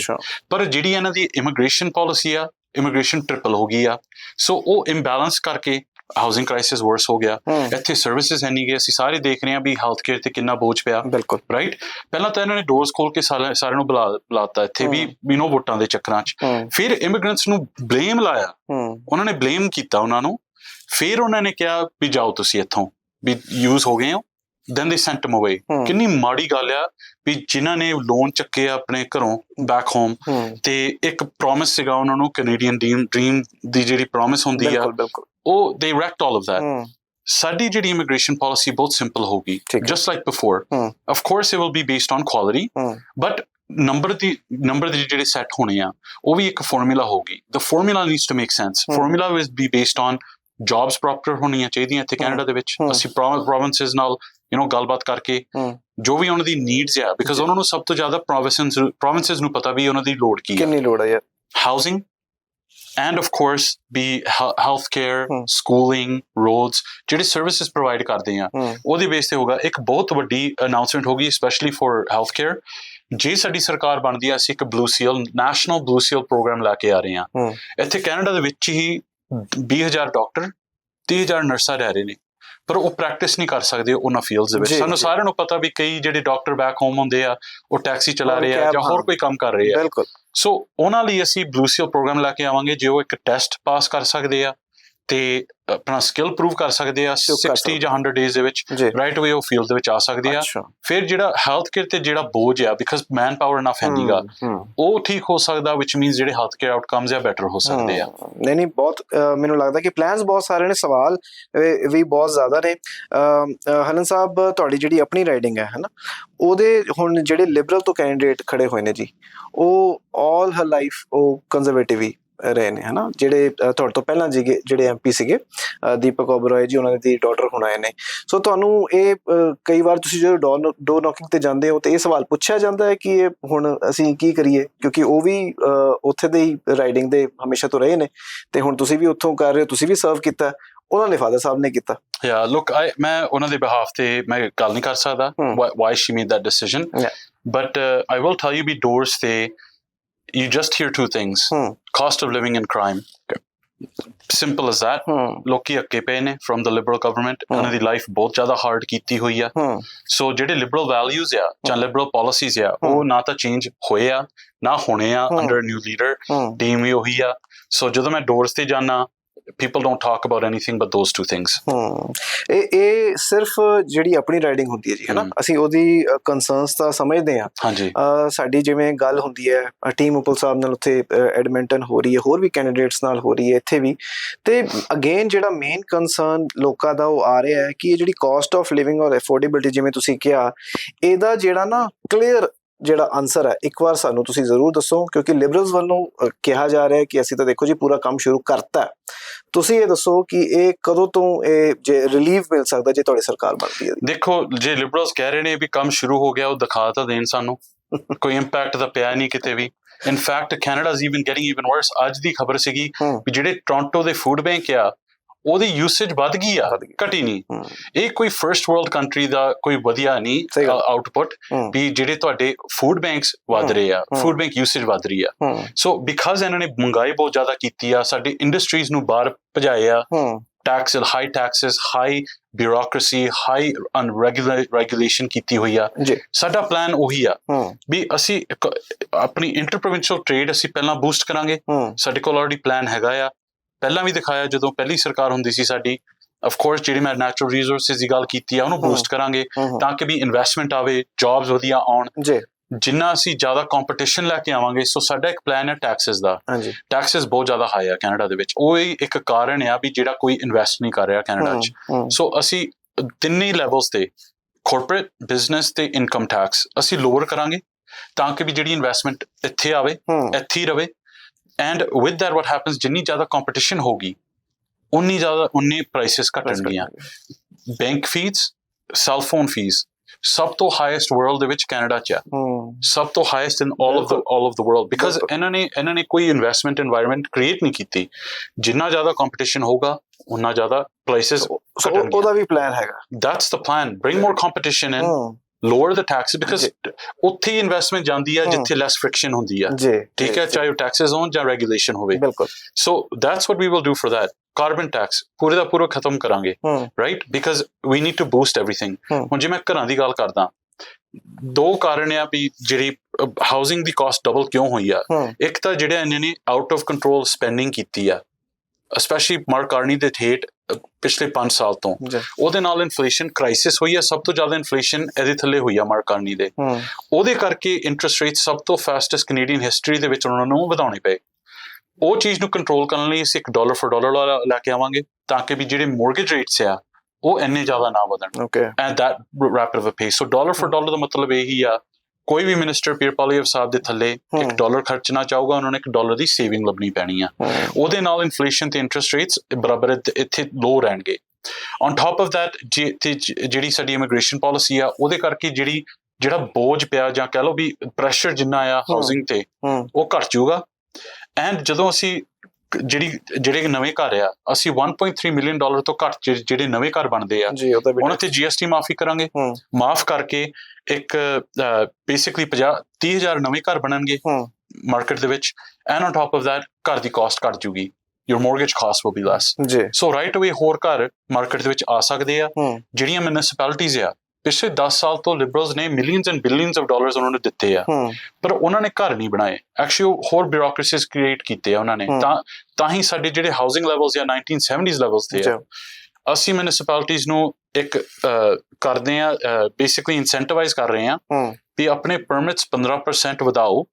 ਪਰ ਜਿਹੜੀ ਇਹਨਾਂ ਦੀ ਇਮੀਗ੍ਰੇਸ਼ਨ ਪਾਲਿਸੀ ਆ ਇਮੀਗ੍ਰੇਸ਼ਨ ਟ੍ਰਿਪਲ ਹੋ ਗਈ ਆ। ਸੋ ਉਹ ਇੰਬੈਲੈਂਸ ਕਰਕੇ ਹਾਊਸਿੰਗ ਕ੍ਰਾਈਸਿਸ ਵਰਸ ਹੋ ਗਿਆ। ਇੱਥੇ ਸਰਵਿਸਿਜ਼ ਹੈ ਨਹੀਂ ਗਏ ਅਸੀਂ ਸਾਰੇ ਦੇਖ ਰਹੇ ਹਾਂ ਵੀ ਹੈਲਥ ਕੇਅਰ ਤੇ ਕਿੰਨਾ ਬੋਝ ਪਿਆ। ਬਿਲਕੁਲ। ਰਾਈਟ ਪਹਿਲਾਂ ਤਾਂ ਇਹਨਾਂ ਨੇ ਡੋਰਸ ਖੋਲ ਕੇ ਸਾਰਿਆਂ ਸਾਰਿਆਂ ਨੂੰ ਬੁਲਾ ਬੁਲਾਤਾ ਇੱਥੇ ਵੀ। ਬਿਨੋ ਵੋਟਾਂ ਦੇ ਚੱਕਰਾਂ 'ਚ। ਫਿਰ ਇਮੀਗ੍ਰੈਂਟਸ ਨੂੰ ਬਲੇਮ ਲਾਇਆ। ਉਹਨਾਂ ਨੇ ਬਲੇਮ ਕੀਤਾ ਉਹਨਾਂ ਨੂੰ। ਫਿਰ ਉਹਨਾਂ ਨੇ ਕਿਹਾ ਵੀ ਜਾਓ ਤੁਸੀਂ ਇੱਥੋਂ ਵੀ ਯੂਜ਼ ਹੋ ਗਏ ਹੋ। ਦੈਨ ਦੇ ਸੈਂਟ them away ਹੂੰ ਕਿੰਨੀ ਮਾੜੀ ਗੱਲ ਆ ਵੀ ਜਿਨ੍ਹਾਂ ਨੇ ਲੋਨ ਚੱਕੇ ਆ ਆਪਣੇ ਘਰੋਂ ਬੈਕ ਹੋਮ ਹੂੰ ਤੇ ਇੱਕ ਪ੍ਰੋਮਿਸ ਸੀਗਾ ਉਹਨਾਂ ਨੂੰ ਕੈਨੇਡੀਅਨ ਡ੍ਰੀਮ ਦੀ ਜਿਹੜੀ ਪ੍ਰੋਮਿਸ ਹੁੰਦੀ ਆ ਉਹ ਦੇ ਰੈਕਟ ਆਲ ਆਫ ਹੂੰ ਸਾਡੀ ਜਿਹੜੀ ਇਮੀਗ੍ਰੇਸ਼ਨ ਪਾਲਿਸੀ ਬਹੁਤ ਸਿੰਪਲ ਹੋਗੀ ਠੀਕ ਹੈ। Just like before hmm. Of course it will be based on quality hmm. But number the number ਦੇ ਜਿਹੜੇ ਸੈੱਟ ਹੋਣੇ ਆ ਉਹ ਵੀ ਇੱਕ ਫਾਰਮੂਲਾ ਹੋਗੀ the formula needs to make sense hmm. Formula will be based on jobs proper ਹੋਣੀਆਂ ਚਾਹੀਦੀਆਂ ਇੱਥੇ ਹਮ। ਕੈਨੇਡਾ ਦੇ ਵਿੱਚ ਹਮ। ਅਸੀਂ ਪ੍ਰੋਵਿੰਸਸ ਨਾਲ ਯੂ نو ਗੱਲਬਾਤ ਕਰਕੇ ਜੋ ਵੀ ਉਹਨਾਂ ਦੀ ਨੀਡਸ ਆ ਬਿਕਾਜ਼ ਉਹਨਾਂ ਨੂੰ ਸਭ ਤੋਂ ਜ਼ਿਆਦਾ ਪ੍ਰੋਵਿੰਸਸ ਪ੍ਰੋਵਿੰਸਸ ਨੂੰ ਪਤਾ ਵੀ ਉਹਨਾਂ ਦੀ ਲੋੜ ਕੀ ਹੈ ਕਿੰਨੀ ਲੋੜ ਹੈ ਯਾਰ। Housing and of course be healthcare hmm. schooling roads ਜਿਹੜੇ ਸਰਵਿਸਿਜ਼ ਪ੍ਰੋਵਾਈਡ ਕਰਦੇ ਆ ਉਹਦੇ ਬੇਸ ਤੇ ਹੋਗਾ ਇੱਕ ਬਹੁਤ ਵੱਡੀ ਅਨਾਉਂਸਮੈਂਟ ਹੋਗੀ ਸਪੈਸ਼ਲੀ ਫॉर ਹੈਲਥਕੇਅਰ ਜੇ ਸਾਡੀ ਸਰਕਾਰ ਬਣਦੀ ਆ ਅਸੀਂ ਇੱਕ blue seal national blue seal programme ਲਾ ਕੇ ਆ ਰਹੇ ਆ। ਇੱਥੇ ਕੈਨੇਡਾ ਦੇ ਵਿੱਚ ਹੀ 20000 ਡਾਕਟਰ 30000 ਨਰਸਾਂ ਰਹਿ ਰਹੇ ਨੇ। ਪਰ ਉਹ ਪ੍ਰੈਕਟਿਸ ਨਹੀਂ ਕਰ ਸਕਦੇ ਉਹਨਾਂ ਫੀਲਡਸ ਦੇ ਵਿੱਚ ਸਾਨੂੰ। ਸਾਰਿਆਂ ਨੂੰ ਪਤਾ ਵੀ ਕਈ ਜਿਹੜੇ ਡਾਕਟਰ ਬੈਕ ਹੋਮ ਹੁੰਦੇ ਆ ਉਹ ਟੈਕਸੀ ਚਲਾ ਰਹੇ ਆ ਜਾਂ ਹੋਰ। ਕੋਈ ਕੰਮ ਕਰ ਰਹੇ ਆ ਬਿਲਕੁਲ ਸੋ ਉਹਨਾਂ ਲਈ ਅਸੀਂ ਬਲੂਸੀਅਲ ਪ੍ਰੋਗਰਾਮ ਲੈ ਕੇ ਆਵਾਂਗੇ ਜੇ ਉਹ ਇੱਕ ਟੈਸਟ ਪਾਸ ਕਰ ਸਕਦੇ ਆ ਤੇ ਆਪਣਾ ਸਕਿੱਲ ਪ੍ਰੂਵ ਕਰ ਸਕਦੇ ਆ ਤੇ ਉਹ ਕਰ 60 ਜਾਂ 100 ਡੇਜ਼ ਦੇ ਵਿੱਚ ਰਾਈਟ ਅਵੇ ਉਹ ਫੀਲਡ ਦੇ ਵਿੱਚ ਆ ਸਕਦੇ ਆ। ਫਿਰ ਜਿਹੜਾ ਹੈਲਥ ਕੇਅਰ ਤੇ ਜਿਹੜਾ ਬੋਝ ਆ ਬਿਕਾਜ਼ ਮੈਨ ਪਾਵਰ ਇਨਫ ਹੈ ਨਹੀਂਗਾ ਉਹ ਠੀਕ ਹੋ ਸਕਦਾ which means ਜਿਹੜੇ ਹੈਲਥ ਕੇਅਰ ਆਊਟਕਮਸ ਆ ਬੈਟਰ ਹੋ ਸਕਦੇ ਆ। ਨਹੀਂ ਨਹੀਂ ਬਹੁਤ ਮੈਨੂੰ ਲੱਗਦਾ ਕਿ ਪਲਾਨਸ ਬਹੁਤ ਸਾਰੇ ਨੇ ਸਵਾਲ ਵੀ- ਬਹੁਤ ਜ਼ਿਆਦਾ ਨੇ। ਹਲਨ ਸਾਹਿਬ ਤੁਹਾਡੀ ਜਿਹੜੀ ਆਪਣੀ ਰਾਈਡਿੰਗ ਹੈ ਹਨਾ ਉਹਦੇ ਹੁਣ ਜਿਹੜੇ ਲਿਬਰਲ ਤੋਂ ਕੈਂਡੀਡੇਟ ਖੜੇ ਹੋਏ ਨੇ ਜੀ ਉਹ 올 ਹਰ ਲਾਈਫ ਉਹ ਕੰਜ਼ਰਵੇਟਿਵ ਹੀ ਰਹੇ ਨੇ ਹਨਾ? ਜਿਹੜੇ ਤੁਹਾਡੇ ਤੋਂ ਪਹਿਲਾਂ ਜਿਹੜੇ ਐਮਪੀ ਸੀਗੇ ਦੀਪਕ ਓਬਰੋਏ ਜੀ ਉਹਨਾਂ ਦੀ ਡਾਟਰ ਹੁਣ ਆਏ ਨੇ। ਸੋ ਤੁਹਾਨੂੰ ਇਹ ਕਈ ਵਾਰ ਤੁਸੀਂ ਜਦੋਂ ਡੋਰ ਨੌਕਿੰਗ ਤੇ ਜਾਂਦੇ ਹੋ ਤੇ ਇਹ ਸਵਾਲ ਪੁੱਛਿਆ ਜਾਂਦਾ ਹੈ ਕਿ ਇਹ ਹੁਣ ਅਸੀਂ ਕੀ ਕਰੀਏ? ਕਿਉਂਕਿ ਉਹ ਵੀ ਉੱਥੇ ਦੇ ਹੀ ਰਾਈਡਿੰਗ ਦੇ ਹਮੇਸ਼ਾ ਤੋਂ ਰਹੇ ਨੇ। ਤੇ ਹੁਣ ਤੁਸੀਂ ਵੀ ਉੱਥੋਂ ਕਰ ਰਹੇ ਹੋ ਤੁਸੀਂ ਵੀ ਸਰਵ ਕੀਤਾ ਉਹਨਾਂ ਦੇ ਫਾਦਰ ਸਾਹਿਬ ਨੇ ਕੀਤਾ। ਯਾ ਲੁੱਕ ਆਈ ਮੈਂ ਉਹਨਾਂ ਦੇ ਬਿਹਾਫ ਤੇ ਮੈਂ ਗੱਲ ਨਹੀਂ ਕਰ ਸਕਦਾ made that decision? Yeah. but uh, I will tell you be doors ਤੇ you just hear two things. Hmm. cost of living and crime. Simple as that. ਹੂੰ ਲੋਕੀ ਅੱਕੇ ਪਏ ਨੇ ਫਰਮ ਦ ਲਿਬਰਲ ਗਵਰਨਮੈਂਟ ਉਹਨਾਂ ਦੀ ਲਾਈਫ ਬਹੁਤ ਜ਼ਿਆਦਾ hard ਕੀਤੀ ਹੋਈ ਆ ਸੋ ਜਿਹੜੇ ਲਿਬਰਲ ਵੈਲਿਊਜ਼ ਆ ਜਾਂ ਲਿਬਰਲ ਪਾਲਿਸੀਜ਼ ਆ ਉਹ ਨਾ ਤਾਂ ਚੇਂਜ ਹੋਏ ਆ ਨਾ ਹੋਣੇ ਆ। ਅੰਡਰ ਨਿਊ ਲੀਡਰ ਟੀਮ ਵੀ ਉਹੀ ਆ ਸੋ ਜਦੋਂ ਮੈਂ ਡੋਰਸ ਤੇ ਜਾਣਾ people don't talk about anything but those two things. ਇਹ ਇਹ ਸਿਰਫ ਜਿਹੜੀ ਆਪਣੀ ਰਾਈਡਿੰਗ ਹੁੰਦੀ ਹੈ ਜੀ ਹਨਾ। ਅਸੀਂ ਉਹਦੀ ਕੰਸਰਨਸ ਤਾਂ ਸਮਝਦੇ ਹਾਂ। ਹਾਂਜੀ। ਸਾਡੀ ਜਿਵੇਂ ਗੱਲ ਹੁੰਦੀ ਹੈ ਟੀਮ ਉਪਲ ਸਾਹਿਬ ਨਾਲ ਉੱਥੇ ਐਡਮਿੰਟਨ ਹੋ ਰਹੀ ਹੈ ਹੋਰ ਵੀ ਕੈਂਡੀਡੇਟਸ ਨਾਲ ਹੋ ਰਹੀ ਹੈ ਇੱਥੇ ਵੀ। ਤੇ ਅਗੇਨ ਜਿਹੜਾ ਮੇਨ ਕੰਸਰਨ ਲੋਕਾਂ ਦਾ ਉਹ ਆ ਰਿਹਾ ਹੈ ਕਿ ਇਹ ਜਿਹੜੀ cost of living or affordability ਜਿਵੇਂ ਤੁਸੀਂ ਕਿਹਾ ਇਹਦਾ ਜਿਹੜਾ ਨਾ ਕਲੀਅਰ ਜਿਹੜਾ ਆਨਸਰ ਹੈ ਇੱਕ ਵਾਰ ਸਾਨੂੰ ਤੁਸੀਂ ਜ਼ਰੂਰ ਦੱਸੋ ਕਿਉਂਕਿ ਲਿਬਰਲਸ ਵੱਲੋਂ ਕਿਹਾ ਜਾ ਰਿਹਾ ਹੈ ਕਿ ਅਸੀਂ ਤਾਂ ਦੇਖੋ ਜੀ ਪੂਰਾ ਕੰਮ ਸ਼ੁਰੂ ਕਰਤਾ। ਤੁਸੀਂ ਇਹ ਦੱਸੋ ਕਿ ਇਹ ਕਦੋਂ ਤੋਂ ਇਹ ਜੇ ਰਿਲੀਫ ਮਿਲ ਸਕਦਾ ਜੇ ਤੁਹਾਡੀ ਸਰਕਾਰ ਬਣਦੀ ਹੈ ਦੇਖੋ ਜੇ ਲਿਬਰਲਸ ਕਹਿ ਰਹੇ ਨੇ ਵੀ ਕੰਮ ਸ਼ੁਰੂ ਹੋ ਗਿਆ ਉਹ ਦਿਖਾ ਤਾਂ ਦੇਣ ਸਾਨੂੰ ਕੋਈ ਇੰਪੈਕਟ ਤਾਂ ਪਿਆ ਨਹੀਂ ਕਿਤੇ ਵੀ in fact Canada is even getting even worse ਅੱਜ ਦੀ ਖਬਰ ਸੀਗੀ। ਵੀ ਜਿਹੜੇ ਟੋਰਾਂਟੋ ਦੇ ਫੂਡ ਬੈਂਕ ਆ ਉਹਦੀ ਯੂਸੇਜ ਵੱਧ ਗਈ ਆ। ਘਟੀ ਨਹੀਂ। ਇਹ ਕੋਈ ਫਰਸਟ ਵਰਲਡ ਕੰਟਰੀ ਦਾ ਕੋਈ ਵਧੀਆ ਨਹੀਂ। ਆਊਟਪੁੱਟ। ਵੀ ਜਿਹੜੇ ਤੁਹਾਡੇ ਫੂਡ ਬੈਂਕਸ ਵੱਧ। ਰਹੇ ਆ। ਫੂਡ ਬੈਂਕ ਯੂਸੇਜ ਵੱਧ ਰਹੀ ਆ ਸੋ ਬਿਕਾਜ਼ ਇਹਨਾਂ ਨੇ ਮਹਿੰਗਾਈ ਬਹੁਤ ਜ਼ਿਆਦਾ ਕੀਤੀ ਆ ਸਾਡੀ ਇੰਡਸਟਰੀਜ਼ ਨੂੰ ਬਾਹਰ ਭਜਾਇਆ tax high taxes high bureaucracy high unregular regulation ਕੀਤੀ ਹੋਈ ਆ ਸਾਡਾ ਪਲਾਨ ਉਹੀ ਆ ਵੀ ਅਸੀਂ ਆਪਣੀ ਇੰਟਰਪ੍ਰੋਵਿੰਸ਼ੀਅਲ ਟ੍ਰੇਡ ਅਸੀਂ ਪਹਿਲਾਂ ਬੂਸਟ ਕਰਾਂਗੇ ਸਾਡੇ ਕੋਲ ਆਲਰੇਡੀ ਪਲਾਨ ਹੈਗਾ ਆ ਪਹਿਲਾਂ ਵੀ ਦਿਖਾਇਆ ਜਦੋਂ ਪਹਿਲੀ ਸਰਕਾਰ ਹੁੰਦੀ ਸੀ ਸਾਡੀ ਆਫ ਕੋਰਸ ਜਿਹੜੀ ਮੈਂ ਨੈਚੁਰਲ ਰਿਸੋਰਸਸ ਦੀ ਗੱਲ ਕੀਤੀ ਆ ਉਹਨੂੰ। ਬੂਸਟ ਕਰਾਂਗੇ ਤਾਂ ਕਿ ਵੀ ਇਨਵੈਸਟਮੈਂਟ ਆਵੇ ਜੌਬਸ ਵਧੀਆ ਆਉਣ। ਜੀ। ਜਿੰਨਾ ਅਸੀਂ ਜ਼ਿਆਦਾ ਕੰਪੀਟੀਸ਼ਨ ਲੈ ਕੇ ਆਵਾਂਗੇ ਸੋ ਸਾਡਾ ਇੱਕ ਪਲਾਨ ਹੈ ਟੈਕਸਸ ਦਾ। ਹਾਂਜੀ। ਟੈਕਸਸ ਬਹੁਤ ਜ਼ਿਆਦਾ ਹਾਈ ਆ ਕੈਨੇਡਾ ਦੇ ਵਿੱਚ। ਉਹ ਹੀ ਇੱਕ ਕਾਰਨ ਆ ਵੀ ਜਿਹੜਾ ਕੋਈ ਇਨਵੈਸਟ ਨਹੀਂ ਕਰ ਰਿਹਾ ਕੈਨੇਡਾ 'ਚ। ਸੋ ਅਸੀਂ ਤਿੰਨੇ ਲੈਵਲਸ ਤੇ ਕਾਰਪੋਰੇਟ ਬਿਜ਼ਨਸ ਤੇ ਇਨਕਮ ਟੈਕਸ ਅਸੀਂ ਲੋਅਰ ਕਰਾਂਗੇ ਤਾਂ ਕਿ ਵੀ ਜਿਹੜੀ ਇਨਵੈਸਟਮੈਂਟ ਇੱਥੇ ਆਵੇ ਇੱਥੇ ਹੀ ਰਵੇ। And with that what happens ਜਿੰਨੀ ਜ਼ਿਆਦਾ ਕੰਪੀਟੀਸ਼ਨ ਹੋਗੀ ਉਨੀ ਜ਼ਿਆਦਾ ਉਨੀ prices ਘਟਣਗੀਆਂ bank fees cell phone fees ਸਭ ਤੋਂ ਹਾਈਐਸਟ ਵਰਲਡ ਦੇ ਵਿੱਚ ਕੈਨੇਡਾ ਚ ਆ। ਸਭ ਤੋਂ highest in all of the all of the world because ਇਹਨਾਂ ਨੇ ਇਹਨਾਂ ਨੇ ਕੋਈ ਇਨਵੈਸਟਮੈਂਟ এনवायरमेंट ਕ੍ਰੀਏਟ ਨਹੀਂ ਕੀਤੀ। ਜਿੰਨਾ ਜ਼ਿਆਦਾ ਕੰਪੀਟੀਸ਼ਨ ਹੋਗਾ ਉਨਾ ਜ਼ਿਆਦਾ ਪ੍ਰਾਈਸਸ ਉਹਦਾ ਵੀ ਪਲਾਨ ਹੈਗਾ। That's the plan bring more competition in ਹੂੰ lower the taxes because ਉੱਥੇ ਇਨਵੈਸਟਮੈਂਟ ਜਾਂਦੀ ਹੈ। ਜਿੱਥੇ less friction ਹੁੰਦੀ ਜੀ ਠੀਕ ਹੈ ਚਾਹੇ ਉਹ ਟੈਕਸਸ ਹੋਣ ਜਾਂ ਰੈਗੂਲੇਸ਼ਨ ਹੋਵੇ। ਬਿਲਕੁਲ। So that's what we will do for that. Carbon tax ਪੂਰੇ ਦਾ ਪੂਰਾ ਖਤਮ ਕਰਾਂਗੇ। ਹੂੰ। Right? Because we need to boost everything. ਹਮ। ਹੁਣ ਜੇ ਮੈਂ ਘਰਾਂ ਦੀ ਗੱਲ ਕਰਦਾ ਦੋ ਕਾਰਨ ਆ ਵੀ ਜਿਹੜੀ ਹਾਊਸਿੰਗ ਦੀ ਕਾਸਟ ਡਬਲ ਕਿਉਂ ਹੋਈ ਆ। ਹੂੰ। ਇੱਕ ਤਾਂ ਜਿਹੜੇ ਇਹਨਾਂ ਨੇ ਆਊਟ ਆਫ ਕੰਟਰੋਲ ਸਪੈਂਡਿੰਗ ਕੀਤੀ ਆ। ਸਪੈਸ਼ਲੀ ਮਾਰਕ ਕਾਰਨੀ ਦੇ ਠੇਠ ਅ, ਪਿਛਲੇ 5 ਸਾਲ ਤੋਂ। ਉਹਦੇ ਨਾਲ ਇਨਫਲੇਸ਼ਨ ਕ੍ਰਾਈਸਿਸ ਹੋਈ ਆ ਸਭ ਤੋਂ ਜ਼ਿਆਦਾ ਇਨਫਲੇਸ਼ਨ ਇਹਦੇ ਥੱਲੇ ਹੋਈ ਆ ਮਾਰਕ ਕਾਰਨੀ ਦੇ। ਹੂੰ। ਉਹਦੇ ਕਰਕੇ ਇੰਟਰਸਟ ਰੇਟ ਸਭ ਤੋਂ ਫਾਸਟੈਸਟ ਕੈਨੇਡੀਅਨ ਹਿਸਟਰੀ ਦੇ ਵਿੱਚ ਉਹਨਾਂ ਨੂੰ ਵਧਾਉਣੇ ਪਏ। ਉਹ ਚੀਜ਼ ਨੂੰ ਕੰਟਰੋਲ ਕਰਨ ਲਈ ਅਸੀਂ 1 ਡਾਲਰ ਫॉर ਡਾਲਰ ਲੈ ਕੇ ਆਵਾਂਗੇ ਤਾਂ ਕਿ ਵੀ ਜਿਹੜੇ ਮੋਰਗੇਜ ਰੇਟਸ ਆ ਉਹ ਇੰਨੇ ਜ਼ਿਆਦਾ ਨਾ ਵਧਣ। At that rapid of a pace. So dollar for dollar ਦਾ ਮਤਲਬ ਇਹ ਹੀ ਆ ਕੋਈ ਵੀ ਮਿਨਿਸਟਰ ਪੀਰ ਪਾਲੀਵ ਸਾਹਿਬ ਦੇ ਥੱਲੇ ਇੱਕ ਹਮ। ਡਾਲਰ ਖਰਚਣਾ ਚਾਹੂਗਾ ਉਹਨਾਂ ਨੇ ਇੱਕ ਡਾਲਰ ਦੀ ਸੇਵਿੰਗ ਲੱਭਣੀ ਪੈਣੀ ਆ। ਉਹਦੇ ਨਾਲ ਇਨਫਲੇਸ਼ਨ ਤੇ ਇੰਟਰਸਟ ਰੇਟਸ ਬਰਾਬਰ ਇੱਥੇ- ਲੋ ਰਹਿਣਗੇ। ਔਨ ਟਾਪ ਆਫ ਥੈਟ ਜਿਹੜੀ ਸਾਡੀ ਇਮੀਗ੍ਰੇਸ਼ਨ ਪਾਲਿਸੀ ਆ ਉਹਦੇ ਕਰਕੇ ਜਿਹੜੀ ਜਿਹੜਾ ਬੋਝ ਪਿਆ ਜਾਂ ਕਹ ਲਓ ਵੀ ਪ੍ਰੈਸ਼ਰ ਜਿੰਨਾ ਆ ਹਾਊਸਿੰਗ ਤੇ ਉਹ ਘਟ ਜਾਊਗਾ। ਐਂਡ ਜਦੋਂ ਅਸੀਂ ਜਿਹੜੀ ਜਿਹੜੇ ਨਵੇਂ ਘਰ ਆ ਅਸੀਂ 1.3 ਮਿਲੀਅਨ ਡਾਲਰ ਤੋਂ ਘੱਟ ਜਿਹੜੇ ਨਵੇਂ ਘਰ ਬਣਦੇ ਆ ਉਹਨਾਂ ਤੇ ਜੀਐਸਟੀ ਮਾਫੀ ਕਰਾਂਗੇ। ਮਾਫ ਕਰਕੇ ਇੱਕ ਬੇਸਿਕਲੀ 50 30000 ਨਵੇਂ ਘਰ ਬਣਨਗੇ ਮਾਰਕੀਟ ਦੇ ਵਿੱਚ and on top of that ਘਰ ਦੀ ਕਾਸਟ ਘਟ ਜੂਗੀ। Your mortgage cost will be less. ਜੀ। ਸੋ ਰਾਈਟ ਅਵੇ ਹੋਰ ਘਰ ਮਾਰਕੀਟ ਦੇ ਵਿੱਚ ਆ ਸਕਦੇ ਆ। ਜਿਹੜੀਆਂ ਮਿਊਨਿਸਪੈਲਿਟੀਆਂ ਆ ਪਿਛਲੇ 10 ਸਾਲ ਤੋਂ ਲਿਬਰਲਸ ਨੇ millions and billions of dollars ਉਹਨਾਂ ਨੂੰ ਦਿੱਤੇ ਆ। ਪਰ ਉਹਨਾਂ ਨੇ ਘਰ ਨਹੀਂ ਬਣਾਏ। ਐਕਚੁਅਲੀ ਹੋਰ ਬਿਊਰੋਕ੍ਰੇਸੀਜ਼ ਕ੍ਰੀਏਟ ਕੀਤੇ ਆ ਉਹਨਾਂ ਨੇ। ਤਾਂ ਤਾਂ ਹੀ ਸਾਡੇ ਜਿਹੜੇ ਹਾਊਸਿੰਗ ਲੈਵਲਸ ਜਾਂ 1970s ਲੈਵਲਸ ਤੇ ਆ ਅਸੀਂ ਮਿਊਨਿਸਪੈਲਿਟੀਜ਼ ਨੂੰ ਇੱਕ ਕਰਦੇ ਆ ਬੇਸਿਕਲੀ ਇਨਸੈਂਟੀਵਾਈਜ਼ ਕਰ ਰਹੇ ਆ ਵੀ ਆਪਣੇ ਪਰਮਿਟਸ 15% ਵਧਾਓ।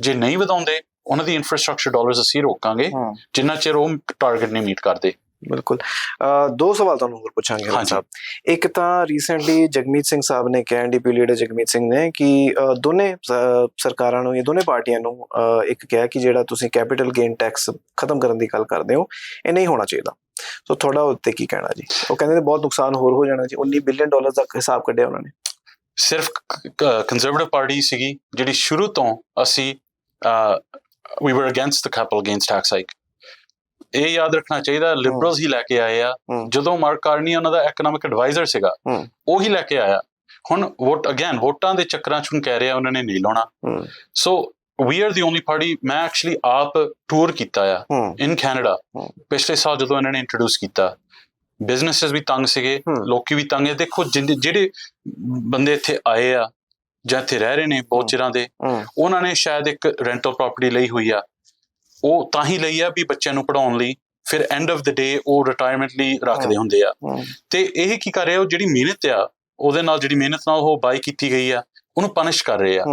ਜੇ ਨਹੀਂ ਵਧਾਉਂਦੇ ਉਹਨਾਂ ਦੀ ਇਨਫਰਾਸਟ੍ਰਕਚਰ ਡਾਲਰਸ ਅਸੀਂ ਰੋਕਾਂਗੇ। ਜਿੰਨਾ ਚਿਰ ਉਹ ਟਾਰਗੇਟ ਨਹੀਂ ਮੀਟ ਕਰਦੇ। ਬਿਲਕੁਲ। ਦੋ ਸਵਾਲ ਤੁਹਾਨੂੰ ਹੋਰ ਪੁੱਛਾਂਗੇ ਹਾਂਜੀ। ਸਾਹਿਬ। ਇੱਕ ਤਾਂ ਰੀਸੈਂਟਲੀ ਜਗਮੀਤ ਸਿੰਘ ਸਾਹਿਬ ਨੇ ਕਿਹਾ ਐਨਡੀਪੀ ਲੀਡਰ ਜਗਮੀਤ ਸਿੰਘ ਨੇ ਕਿ ਦੋਨੇ ਸਰਕਾਰਾਂ ਨੂੰ ਇਹ ਦੋਨੇ ਪਾਰਟੀਆਂ ਨੂੰ ਇੱਕ ਕਿਹਾ ਕਿ ਜਿਹੜਾ ਤੁਸੀਂ ਕੈਪੀਟਲ ਗੇਨ ਟੈਕਸ ਖਤਮ ਕਰਨ ਦੀ ਗੱਲ ਕਰਦੇ ਹੋ ਇਹ ਨਹੀਂ ਹੋਣਾ ਚਾਹੀਦਾ। ਸੋ ਤੁਹਾਡਾ ਉੱਤੇ ਕੀ ਕਹਿਣਾ ਜੀ? ਉਹ ਕਹਿੰਦੇ ਨੇ ਬਹੁਤ ਨੁਕਸਾਨ ਹੋਰ ਹੋ ਜਾਣਾ ਜੀ। 19 ਬਿਲੀਅਨ ਡਾਲਰ ਦਾ ਹਿਸਾਬ ਕੱਢਿਆ ਉਹਨਾਂ ਨੇ। ਸਿਰਫ ਕੰਜ਼ਰਵੇਟਿਵ ਪਾਰਟੀ ਸੀਗੀ ਜਿਹੜੀ ਸ਼ੁਰੂ ਤੋਂ ਅਸੀਂ ਵੀ were against the capital gains tax hike ਇਹ ਯਾਦ ਰੱਖਣਾ ਚਾਹੀਦਾ ਲਿਬਰਲਸ ਹੀ ਲੈ ਕੇ ਆਏ ਆ। ਜਦੋਂ ਮਾਰਕ ਕਾਰਨੀ ਉਹਨਾਂ ਦਾ ਐਕਨੋਮਿਕ ਐਡਵਾਈਜ਼ਰ ਸੀਗਾ। ਉਹ ਹੀ ਲੈ ਕੇ ਆਇਆ ਹੁਣ ਵੋਟ ਅਗੇਨ ਵੋਟਾਂ ਦੇ ਚੱਕਰਾਂ ਚ ਕਹਿ ਰਿਹਾ ਉਹਨਾਂ ਨੇ ਨਹੀਂ ਲਾਉਣਾ so we are the only party ਮੈਂ ਐਕਚੁਅਲੀ ਆਪ ਟੂਰ ਕੀਤਾ ਆ ਇਨ ਕੈਨੇਡਾ। ਪਿਛਲੇ ਸਾਲ ਜਦੋਂ ਇਹਨਾਂ ਨੇ ਇੰਟਰੋਡਿਊਸ ਕੀਤਾ ਬਿਜ਼ਨੈਸਸ ਵੀ ਤੰਗ ਸੀਗੇ। ਲੋਕੀ ਵੀ ਤੰਗ ਹੈ ਦੇਖੋ ਜਿਹੜੇ ਬੰਦੇ ਇੱਥੇ ਆਏ ਆ ਜਾਂ ਇੱਥੇ ਰਹਿ ਰਹੇ ਨੇ ਬਹੁਤ। ਚਿਰਾਂ ਦੇ ਉਹਨਾਂ ਨੇ ਸ਼ਾਇਦ ਇੱਕ ਰੈਂਟਲ ਪ੍ਰਾਪਰਟੀ ਲਈ ਹੋਈ ਆ ਉਹ ਤਾਂ ਹੀ ਲਈ ਆ ਵੀ ਬੱਚਿਆਂ ਨੂੰ ਪੜਾਉਣ ਲਈ ਫਿਰ ਐਂਡ ਆਫ ਦ ਡੇ ਉਹ ਰਿਟਾਇਰਮੈਂਟ ਲਈ ਰੱਖਦੇ। ਹੁੰਦੇ ਆ। ਤੇ ਇਹ ਕੀ ਕਰ ਰਿਹਾ ਉਹ ਜਿਹੜੀ ਮਿਹਨਤ ਆ ਉਹਦੇ ਨਾਲ ਜਿਹੜੀ ਮਿਹਨਤ ਨਾਲ ਉਹ ਬਾਈ ਕੀਤੀ ਗਈ ਆ ਉਹਨੂੰ ਪਨਿਸ਼ ਕਰ ਰਹੇ ਆ।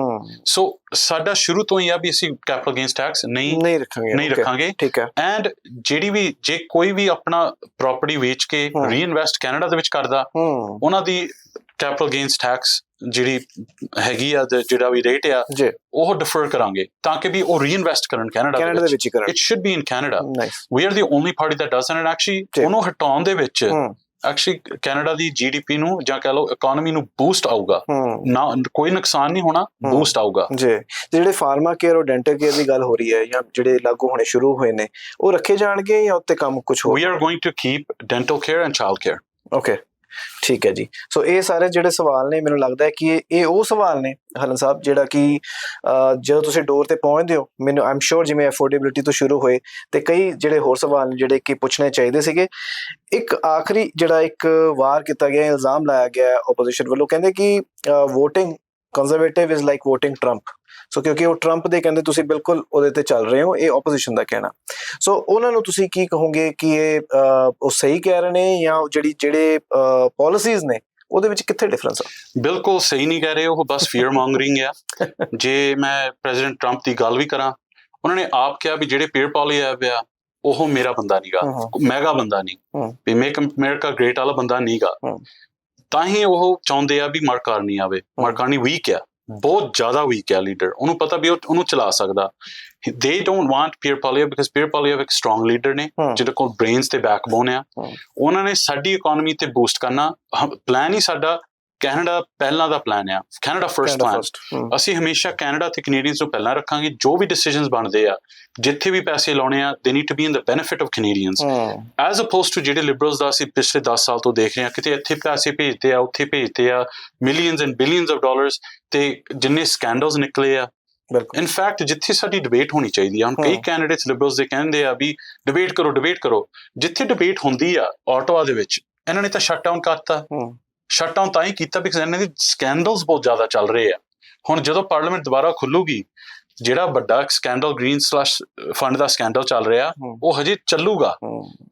ਸੋ ਸਾਡਾ ਸ਼ੁਰੂ ਤੋਂ ਹੀ ਆ ਵੀ ਅਸੀਂ ਕੈਪੀਟਲ ਗੇਨਸ ਟੈਕਸ ਨਹੀਂ ਨਹੀਂ ਰੱਖਾਂਗੇ। ਨਹੀਂ ਰੱਖਾਂਗੇ। ਠੀਕ ਹੈ ਐਂਡ ਜਿਹੜੀ ਵੀ ਜੇ ਕੋਈ ਵੀ ਆਪਣਾ ਪ੍ਰਾਪਰਟੀ ਵੇਚ ਕੇ। ਰੀਇਨਵੈਸਟ ਕੈਨੇਡਾ ਦੇ ਵਿੱਚ ਕਰਦਾ ਉਹਨਾਂ ਦੀ ਕੈਪੀਟਲ ਗੇਨਸ ਟੈਕਸ ਜਿਹੜੀ ਹੈਗੀ ਆ ਜਿਹੜਾ ਵੀ ਰੇਟ ਆ ਉਹ ਡਿਫਰ ਕਰਾਂਗੇ ਤਾਂ ਕਿ ਵੀ ਉਹ ਰੀਇਨਵੈਸਟ ਕਰਨ ਕੈਨੇਡਾ ਕੈਨੇਡਾ ਦੇ ਵਿੱਚ। ਹੀ ਕਰਾਂ it should be in Canada we are the only party that does and actually. ਉਹਨੂੰ ਹਟਾਉਣ ਦੇ ਵਿੱਚ ਹੂੰ। ਐਕਚੁਅਲੀ ਕੈਨੇਡਾ ਦੀ ਜੀਡੀਪੀ ਨੂੰ ਜਾਂ ਕਹ ਲਓ ਇਕਨੋਮੀ ਨੂੰ ਬੂਸਟ ਆਊਗਾ। ਹੂੰ। ਨਾ ਕੋਈ ਨੁਕਸਾਨ ਨਹੀਂ ਹੋਣਾ। ਬੂਸਟ ਆਊਗਾ। ਜੀ। ਜਿਹੜੇ ਫਾਰਮਾ ਕੇਅਰ ਔਰ ਡੈਂਟਲ ਕੇਅਰ ਦੀ ਗੱਲ ਹੋ ਰਹੀ ਹੈ ਜਾਂ ਜਿਹੜੇ ਲਾਗੂ ਹੋਣੇ ਸ਼ੁਰੂ ਹੋਏ ਨੇ ਉਹ ਰੱਖੇ ਜਾਣਗੇ ਜਾਂ ਉੱਤੇ ਕੰਮ ਕੁਝ ਹੋਰ? We are going to keep dental care and child care okay ਠੀਕ ਹੈ ਜੀ। ਸੋ ਇਹ ਸਾਰੇ ਜਿਹੜੇ ਸਵਾਲ ਨੇ, ਮੈਨੂੰ ਲੱਗਦਾ ਹੈ ਕਿ ਇਹ- ਇਹ ਉਹ ਸਵਾਲ ਨੇ ਹਲਨ ਸਾਹਿਬ, ਜਿਹੜਾ ਕਿ ਜਦੋਂ ਤੁਸੀਂ ਡੋਰ ਤੇ ਪਹੁੰਚਦੇ ਹੋ, ਮੈਨੂੰ ਆਮ ਸ਼ੋਰ ਜਿਵੇਂ ਅਫੋਰਡੇਬਿਲਿਟੀ ਤੋਂ ਸ਼ੁਰੂ ਹੋਏ ਤੇ ਕਈ ਜਿਹੜੇ ਹੋਰ ਸਵਾਲ ਨੇ ਜਿਹੜੇ ਕਿ ਪੁੱਛਣੇ ਚਾਹੀਦੇ ਸੀਗੇ। ਇੱਕ ਆਖਰੀ ਜਿਹੜਾ ਇੱਕ ਵਾਰ ਕੀਤਾ ਗਿਆ, ਇਲਜ਼ਾਮ ਲਾਇਆ ਗਿਆ ਆਪੋਜੀਸ਼ਨ ਵੱਲੋਂ, ਕਹਿੰਦੇ ਕਿ VOTING Conservative is like VOTING Trump so ਕਿਉਂਕਿ ਉਹ ਟਰੰਪ ਦੇ ਕਹਿੰਦੇ ਤੁਸੀਂ ਬਿਲਕੁਲ ਉਹਦੇ ਤੇ ਚੱਲ ਰਹੇ ਹੋ ਇਹ ਆਪੋਜੀਸ਼ਨ ਦਾ ਕਹਿਣਾ। ਸੋ ਉਹਨਾਂ ਨੂੰ ਤੁਸੀਂ ਕੀ ਕਹੋਗੇ ਕਿ ਇਹ ਉਹ ਸਹੀ ਕਹਿ ਰਹੇ ਨੇ ਜਾਂ ਜਿਹੜੀ ਜਿਹੜੇ ਪਾਲਿਸੀਜ਼ ਨੇ ਉਹਦੇ ਵਿੱਚ ਕਿੱਥੇ ਡਿਫਰੈਂਸ ਆ? ਬਿਲਕੁਲ ਸਹੀ ਨਹੀਂ ਕਹਿ ਰਹੇ ਉਹ ਬਸ ਫੀਅਰ ਮੌਂਗਰਿੰਗ ਆ। ਜੇ ਮੈਂ ਪ੍ਰੈਜ਼ੀਡੈਂਟ ਟਰੰਪ ਦੀ ਗੱਲ ਵੀ ਕਰਾਂ ਉਹਨਾਂ ਨੇ ਆਪ ਕਿਹਾ ਵੀ ਜਿਹੜੇ ਪੀਅਰ ਪਾਲੀ ਆ ਪਿਆ ਉਹ ਮੇਰਾ ਬੰਦਾ ਨਹੀਂਗਾ ਮੈਗਾ ਬੰਦਾ ਨਹੀਂ। ਵੀ ਮੇਕ ਅਮਰੀਕਾ ਗ੍ਰੇਟ ਵਾਲਾ ਬੰਦਾ ਨਹੀਂਗਾ। ਤਾਂ ਹੀ ਉਹ ਚਾਹੁੰਦੇ ਆ ਵੀ ਮਾਰਕਾਰਨੀ ਆਵੇ ਮਾਰਕਾਰਨੀ ਵੀਕ ਆ। ਬਹੁਤ ਜ਼ਿਆਦਾ ਵੀਕ ਆ ਲੀਡਰ ਉਹਨੂੰ ਪਤਾ ਵੀ ਉਹ ਉਹਨੂੰ ਚਲਾ ਸਕਦਾ they don't want Pierre Poilievre because Pierre Poilievre ਇੱਕ ਸਟਰੋਂਗ ਲੀਡਰ ਨੇ। ਜਿਹਦੇ ਕੋਲ ਬ੍ਰੇਨਸ ਤੇ ਬੈਕਬੋਨ ਆ। ਉਹਨਾਂ ਨੇ ਸਾਡੀ ਇਕਨੋਮੀ ਤੇ ਬੂਸਟ ਕਰਨਾ ਪਲਾਨ ਹੀ ਸਾਡਾ ਕੈਨੇਡਾ ਪਹਿਲਾਂ ਦਾ ਪਲਾਨ ਆ। ਕੈਨੇਡਾ ਫਰਸਟ ਪਲਾਨ ਅਸੀਂ ਹਮੇਸ਼ਾ ਕੈਨੇਡਾ ਤੇ ਕੈਨੇਡੀਅਨਸ ਨੂੰ ਪਹਿਲਾਂ ਰੱਖਾਂਗੇ। ਜੋ ਵੀ ਡਿਸੀਜਨਸ ਬਣਦੇ ਆ ਜਿੱਥੇ ਵੀ ਪੈਸੇ ਲਾਉਣੇ ਆ they need to be in the benefit of Canadians as opposed to ਜਿਹੜੇ ਲਿਬਰਲਸ ਦਾ ਅਸੀਂ ਪਿਛਲੇ 10 ਸਾਲ ਤੋਂ ਦੇਖ ਰਹੇ ਹਾਂ ਕਿਤੇ ਇੱਥੇ ਪੈਸੇ ਭੇਜਦੇ ਆ ਉੱਥੇ ਭੇਜਦੇ ਆ millions and billions of dollars ਤੇ ਜਿੰਨੇ ਸਕੈਂਡਲਸ ਨਿਕਲੇ ਆ। ਬਿਲਕੁਲ। ਇਨ ਫੈਕਟ ਜਿੱਥੇ ਸਾਡੀ ਡਿਬੇਟ ਹੋਣੀ ਚਾਹੀਦੀ ਆ ਹੁਣ ਕਈ। ਕੈਂਡੀਡੇਟਸ ਲਿਬਰਲਸ ਦੇ ਕਹਿੰਦੇ ਆ ਵੀ ਡਿਬੇਟ ਕਰੋ ਡਿਬੇਟ ਕਰੋ। ਜਿੱਥੇ ਡਿਬੇਟ ਹੁੰਦੀ ਆ ਆਟੋਆ ਦੇ ਵਿੱਚ ਇਹਨਾਂ ਨੇ ਤਾਂ ਸ਼ਟ ਡਾਊਨ ਕਰਤਾ ਸ਼ਟ ਡਾਊਨ ਤਾਂ ਹੀ ਕੀਤਾ ਬਿਕਾਜ਼ ਇਹਨਾਂ ਦੀ ਸਕੈਂਡਲਸ ਬਹੁਤ ਜ਼ਿਆਦਾ ਚੱਲ ਰਹੇ ਆ। ਹੁਣ ਜਦੋਂ ਪਾਰਲੀਮੈਂਟ ਦੁਬਾਰਾ ਖੁੱਲੂਗੀ ਜਿਹੜਾ ਵੱਡਾ ਸਕੈਂਡਲ ਗ੍ਰੀਨ ਸਲੈਸ਼ ਫੰਡ ਦਾ ਸਕੈਂਡਲ ਚੱਲ ਰਿਹਾ ਉਹ ਹਜੇ ਚੱਲੂਗਾ।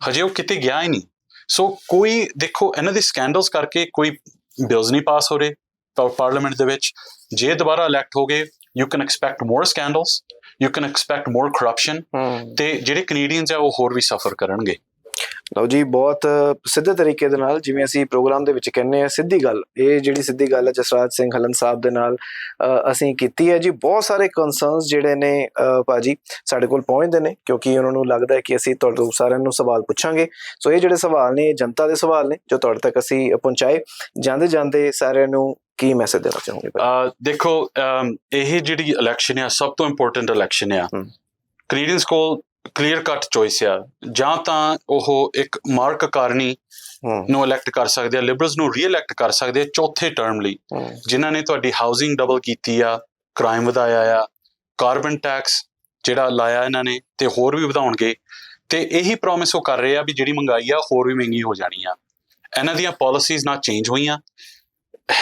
ਹਜੇ ਉਹ ਕਿਤੇ ਗਿਆ ਹੀ ਨਹੀਂ। ਸੋ ਕੋਈ ਦੇਖੋ ਇਹਨਾਂ ਦੇ ਸਕੈਂਡਲਸ ਕਰਕੇ ਕੋਈ ਬਿਲਸ ਨਹੀਂ ਪਾਸ ਹੋ ਰਹੇ ਪਾਰਲੀਮੈਂਟ ਦੇ ਵਿੱਚ। ਜੇ ਦੁਬਾਰਾ ਇਲੈਕਟ ਹੋ ਗਏ you can expect more scandals you can expect more corruption. ਤੇ ਜਿਹੜੇ ਕੈਨੇਡੀਅਨਸ ਆ ਉਹ ਹੋਰ ਵੀ ਸਫਰ ਕਰਨਗੇ। ਲਓ ਜੀ ਬਹੁਤ ਸਿੱਧੇ ਤਰੀਕੇ ਦੇ ਨਾਲ ਜਿਵੇਂ ਅਸੀਂ ਪ੍ਰੋਗਰਾਮ ਦੇ ਵਿੱਚ ਕਹਿੰਨੇ ਆ ਸਿੱਧੀ ਗੱਲ ਇਹ ਜਿਹੜੀ ਸਿੱਧੀ ਗੱਲ ਹੈ ਜਸਰਾਜ ਸਿੰਘ ਹਲਨ ਸਾਹਿਬ ਦੇ ਨਾਲ ਅਸੀਂ ਕੀਤੀ ਹੈ ਜੀ ਬਹੁਤ ਸਾਰੇ ਕਨਸਰਨਸ ਜਿਹੜੇ ਨੇ ਭਾਜੀ ਸਾਡੇ ਕੋਲ ਪਹੁੰਚਦੇ ਨੇ ਕਿਉਂਕਿ ਉਹਨਾਂ ਨੂੰ ਲੱਗਦਾ ਹੈ ਕਿ ਅਸੀਂ ਤੁਹਾਡੇ ਸਾਰਿਆਂ ਨੂੰ ਸਵਾਲ ਪੁੱਛਾਂਗੇ ਸੋ ਇਹ ਜਿਹੜੇ ਸਵਾਲ ਨੇ ਇਹ ਜਨਤਾ ਦੇ ਸਵਾਲ ਨੇ ਜੋ ਤੁਹਾਡੇ ਤੱਕ ਅਸੀਂ ਪਹੁੰਚਾਏ ਜਾਂਦੇ ਜਾਂਦੇ ਸਾਰਿਆਂ ਨੂੰ ਕੀ ਮੈਸੇਜ ਦੇਣਾ ਚਾਹੋਗੇ ਭਾਜੀ? ਦੇਖੋ ਇਹ ਜਿਹੜੀ ਇਲੈਕਸ਼ਨ ਆ ਸਭ ਤੋਂ ਇੰਪੋਰਟੈਂਟ ਇਲੈਕਸ਼ਨ ਆ ਹਮ। ਕੈਨੇਡੀਅਨਸ ਕੋਲ ਕਲੀਅਰ ਕੱਟ ਚੋਇਸ ਆ। ਜਾਂ ਤਾਂ ਉਹ ਇੱਕ ਮਾਰਕ ਕਾਰਨੀ ਨੂੰ ਇਲੈਕਟ ਕਰ ਸਕਦੇ ਆ ਲਿਬਰਲਸ ਨੂੰ ਰੀ-ਇਲੈਕਟ ਕਰ ਸਕਦੇ ਆ ਚੌਥੇ ਟਰਮ ਲਈ। ਜਿਨ੍ਹਾਂ ਨੇ ਤੁਹਾਡੀ ਹਾਊਸਿੰਗ ਡਬਲ ਕੀਤੀ ਆ ਕ੍ਰਾਈਮ ਵਧਾਇਆ ਆ ਕਾਰਬਨ ਟੈਕਸ ਜਿਹੜਾ ਲਾਇਆ ਇਹਨਾਂ ਨੇ ਤੇ ਹੋਰ ਵੀ ਵਧਾਉਣਗੇ। ਤੇ ਇਹੀ ਪ੍ਰੋਮਿਸ ਉਹ ਕਰ ਰਹੇ ਆ ਵੀ ਜਿਹੜੀ ਮਹਿੰਗਾਈ ਆ ਹੋਰ ਵੀ ਮਹਿੰਗੀ ਹੋ ਜਾਣੀ ਆ। ਇਹਨਾਂ ਦੀਆਂ ਪਾਲਿਸੀਜ਼ ਨਾ ਚੇਂਜ ਹੋਈਆਂ।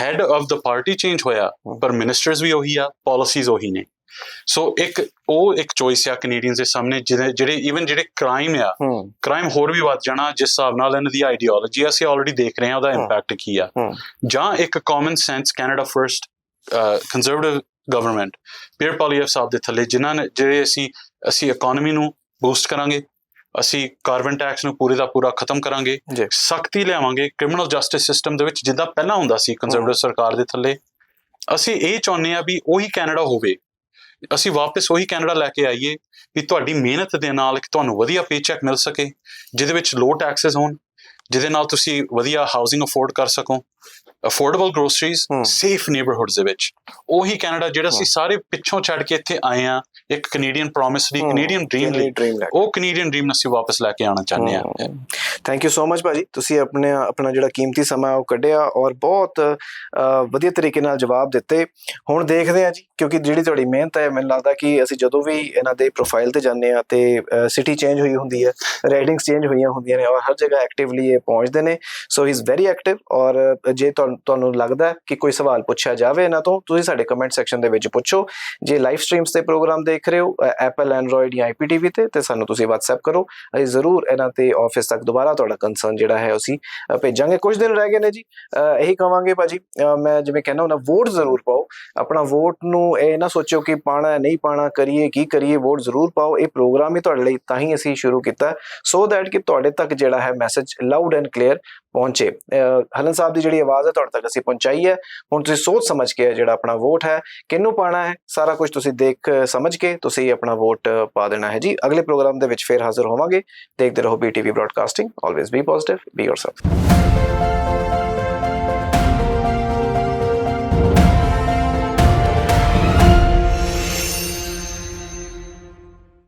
Head of the party change ਹੋਇਆ ਪਰ ਮਿਨਿਸਟਰਸ ਵੀ ਉਹੀ ਆ ਪਾਲਿਸੀਜ਼ ਉਹੀ ਨੇ। ਸੋ ਇੱਕ ਉਹ ਇੱਕ ਚੋਇਸ ਆ ਕੈਨੇਡੀਅਨਸ ਦੇ ਸਾਹਮਣੇ ਜਿਹਦੇ- ਜਿਹੜੇ ਇਵਨ ਜਿਹੜੇ ਕ੍ਰਾਈਮ ਆ ਕ੍ਰਾਈਮ ਹੋਰ ਵੀ ਵੱਧ ਜਾਣਾ ਜਿਸ ਹਿਸਾਬ ਨਾਲ ਇਹਨਾਂ ਦੀ ਆਈਡੀਓਲੋਜੀ ਅਸੀਂ ਆਲਰੇਡੀ ਦੇਖ ਰਹੇ ਹਾਂ ਉਹਦਾ। ਇੰਪੈਕਟ ਕੀ ਆ। ਜਾਂ ਇੱਕ common sense Canada first Conservative government Pierre Poilievre sahib ਦੇ ਥੱਲੇ ਜਿਨ੍ਹਾਂ ਨੇ ਜਿਹੜੇ ਅਸੀਂ ਅਸੀਂ ਇਕਨੋਮੀ ਨੂੰ ਬੂਸਟ ਕਰਾਂਗੇ ਅਸੀਂ ਕਾਰਬਨ ਟੈਕਸ ਨੂੰ ਪੂਰੇ ਦਾ ਪੂਰਾ ਖਤਮ ਕਰਾਂਗੇ। ਸਖਤੀ ਲਿਆਵਾਂਗੇ ਕ੍ਰਿਮੀਨਲ ਜਸਟਿਸ ਸਿਸਟਮ ਦੇ ਵਿੱਚ ਜਿੱਦਾਂ ਪਹਿਲਾਂ ਹੁੰਦਾ ਸੀ ਕੰਜ਼ਰਵੇਟਿਵ ਸਰਕਾਰ ਦੇ ਥੱਲੇ ਅਸੀਂ ਇਹ ਚਾਹੁੰਦੇ ਆ ਵੀ ਉਹੀ ਕੈਨੇਡਾ ਹੋਵੇ ਅਸੀਂ ਵਾਪਸ ਉਹੀ ਕੈਨੇਡਾ ਲੈ ਕੇ ਆਈਏ ਵੀ ਤੁਹਾਡੀ ਮਿਹਨਤ ਦੇ ਨਾਲ ਇੱਕ ਤੁਹਾਨੂੰ ਵਧੀਆ ਪੇਚੈਕ ਮਿਲ ਸਕੇ ਜਿਹਦੇ ਵਿੱਚ ਲੋ ਟੈਕਸਸ ਹੋਣ ਜਿਹਦੇ ਨਾਲ ਤੁਸੀਂ ਵਧੀਆ ਹਾਊਸਿੰਗ ਅਫੋਰਡ ਕਰ ਸਕੋ ਅਫੋਰਡੇਬਲ ਗਰੋਸਰੀਜ਼। ਸੇਫ ਨੇਬਰਹੁਡਸ ਦੇ ਵਿੱਚ ਉਹੀ ਕੈਨੇਡਾ ਜਿਹੜਾ ਅਸੀਂ ਸਾਰੇ ਪਿੱਛੋਂ ਛੱਡ ਕੇ ਇੱਥੇ ਆਏ ਆ ਇੱਕ ਕੈਨੇਡੀਅਨ ਪ੍ਰੋਮਿਸ ਲਈ ਕੈਨੇਡੀਅਨ ਡ੍ਰੀਮ ਲਈ ਉਹ ਕੈਨੇਡੀਅਨ ਡ੍ਰੀਮ ਅਸੀਂ ਵਾਪਸ ਲੈ ਕੇ ਆਉਣਾ ਚਾਹੁੰਦੇ ਆ ਥੈਂਕ ਯੂ ਸੋ ਮਚ ਭਾਜੀ। ਤੁਸੀਂ ਆਪਣੇ ਆਪਣਾ ਜਿਹੜਾ ਕੀਮਤੀ ਸਮਾਂ ਉਹ ਕੱਢਿਆ ਔਰ ਬਹੁਤ ਵਧੀਆ ਤਰੀਕੇ ਨਾਲ ਜਵਾਬ ਦਿੱਤੇ। ਹੁਣ ਦੇਖਦੇ ਆ ਜੀ ਕਿਉਂਕਿ ਜਿਹੜੀ ਤੁਹਾਡੀ ਮਿਹਨਤ ਹੈ ਮੈਨੂੰ ਲੱਗਦਾ ਕਿ ਅਸੀਂ ਜਦੋਂ ਵੀ ਇਹਨਾਂ ਦੇ ਪ੍ਰੋਫਾਈਲ ਤੇ ਜਾਂਦੇ ਆ ਤੇ ਸਿਟੀ ਚੇਂਜ ਹੋਈ ਹੁੰਦੀ ਹੈ ਰੇਟਿੰਗਸ ਚੇਂਜ ਹੋਈਆਂ ਹੁੰਦੀਆਂ ਨੇ ਔਰ ਹਰ ਜਗ੍ਹਾ ਐਕਟਿਵਲੀ ਇਹ ਪਹੁੰਚਦੇ ਨੇ। So he is very active ਔਰ ਜੇ ਤੁਹਾਨੂੰ ਲੱਗਦਾ ਕਿ ਕੋਈ ਸਵਾਲ ਪੁੱਛਿਆ ਜਾਵੇ ਇਹਨਾਂ ਤੋਂ ਤੁਸੀਂ ਸਾਡੇ ਕਮੈਂਟ ਸੈਕਸ਼ਨ ਦੇ ਵਿੱਚ ਪੁੱਛੋ। ਜੇ ਲਾਈਵ ਸਟ੍ਰੀਮਸ ਤੇ ਪ੍ਰੋਗਰਾਮ ਦੇਖ ਰਹੇ ਹੋ ਐਪਲ ਐਂਡਰੋਇਡ ਜਾਂ IPTV ਤੇ ਤੇ ਸਾਨੂੰ ਤੁਸੀਂ WhatsApp ਕਰੋ। ਅਸੀਂ ਜ਼ਰੂਰ ਇਹਨਾਂ ਤੇ ਆਫਿਸ ਤੱਕ ਦੁਬਾਰਾ ਤੁਹਾਡਾ ਕੰਸਰਨ ਜਿਹੜਾ ਹੈ ਅਸੀਂ ਭੇਜਾਂਗੇ। ਕੁਝ ਦਿਨ ਰਹਿ ਗਏ ਨੇ ਜੀ। ਅ, ਇਹੀ ਕਹਾਂਗੇ ਭਾਜੀ ਮੈਂ ਜਿਵੇਂ ਕਹਿੰਦਾ ਹੁੰਦਾ ਵੋਟ ਜ਼ਰੂਰ ਪਾਓ। ਆਪਣਾ ਵੋਟ ਨੂੰ ਇਹ ਨਾ ਸੋਚੋ ਕਿ ਪਾਣਾ ਨਹੀਂ ਪਾਣਾ ਕਰੀਏ ਕੀ ਕਰੀਏ ਵੋਟ ਜ਼ਰੂਰ ਪਾਓ। ਇਹ ਪ੍ਰੋਗਰਾਮ ਹੀ ਤੁਹਾਡੇ ਲਈ ਤਾਂ ਹੀ ਅਸੀਂ ਸ਼ੁਰੂ ਕੀਤਾ ਸੋ ਦੈਟ ਕਿ ਤੁਹਾਡੇ ਤੱਕ ਜਿਹੜਾ ਹੈ ਮੈਸੇਜ ਲਾਊਡ ਐਂਡ ਕਲੀਅਰ ਪਹੁੰਚੇ। ਅ, ਹਲਨ ਸਾਹਿਬ ਦੀ ਜਿਹੜੀ ਆਵਾਜ਼ ਹੈ ਤੁਹਾਡੇ ਤੱਕ ਅਸੀਂ ਪਹੁੰਚਾਈ ਹੈ। ਹੁਣ ਤੁਸੀਂ ਸੋਚ ਸਮਝ ਕੇ ਜਿਹੜਾ ਆਪਣਾ ਵੋਟ ਹੈ ਕਿਹਨੂੰ ਪਾਣਾ ਹੈ ਸਾਰਾ ਕੁਝ ਤੁਸੀਂ ਦੇਖ ਸਮਝ ਕੇ ਤੁਸੀਂ ਆਪਣਾ ਵੋਟ ਪਾ ਦੇਣਾ ਹੈ ਜੀ। ਅਗਲੇ ਪ੍ਰੋਗਰਾਮ ਦੇ ਵਿੱਚ ਫੇਰ ਹਾਜ਼ਰ ਹੋਵਾਂਗੇ। ਦੇਖਦੇ ਰਹੋ BTV broadcasting always be positive be yourself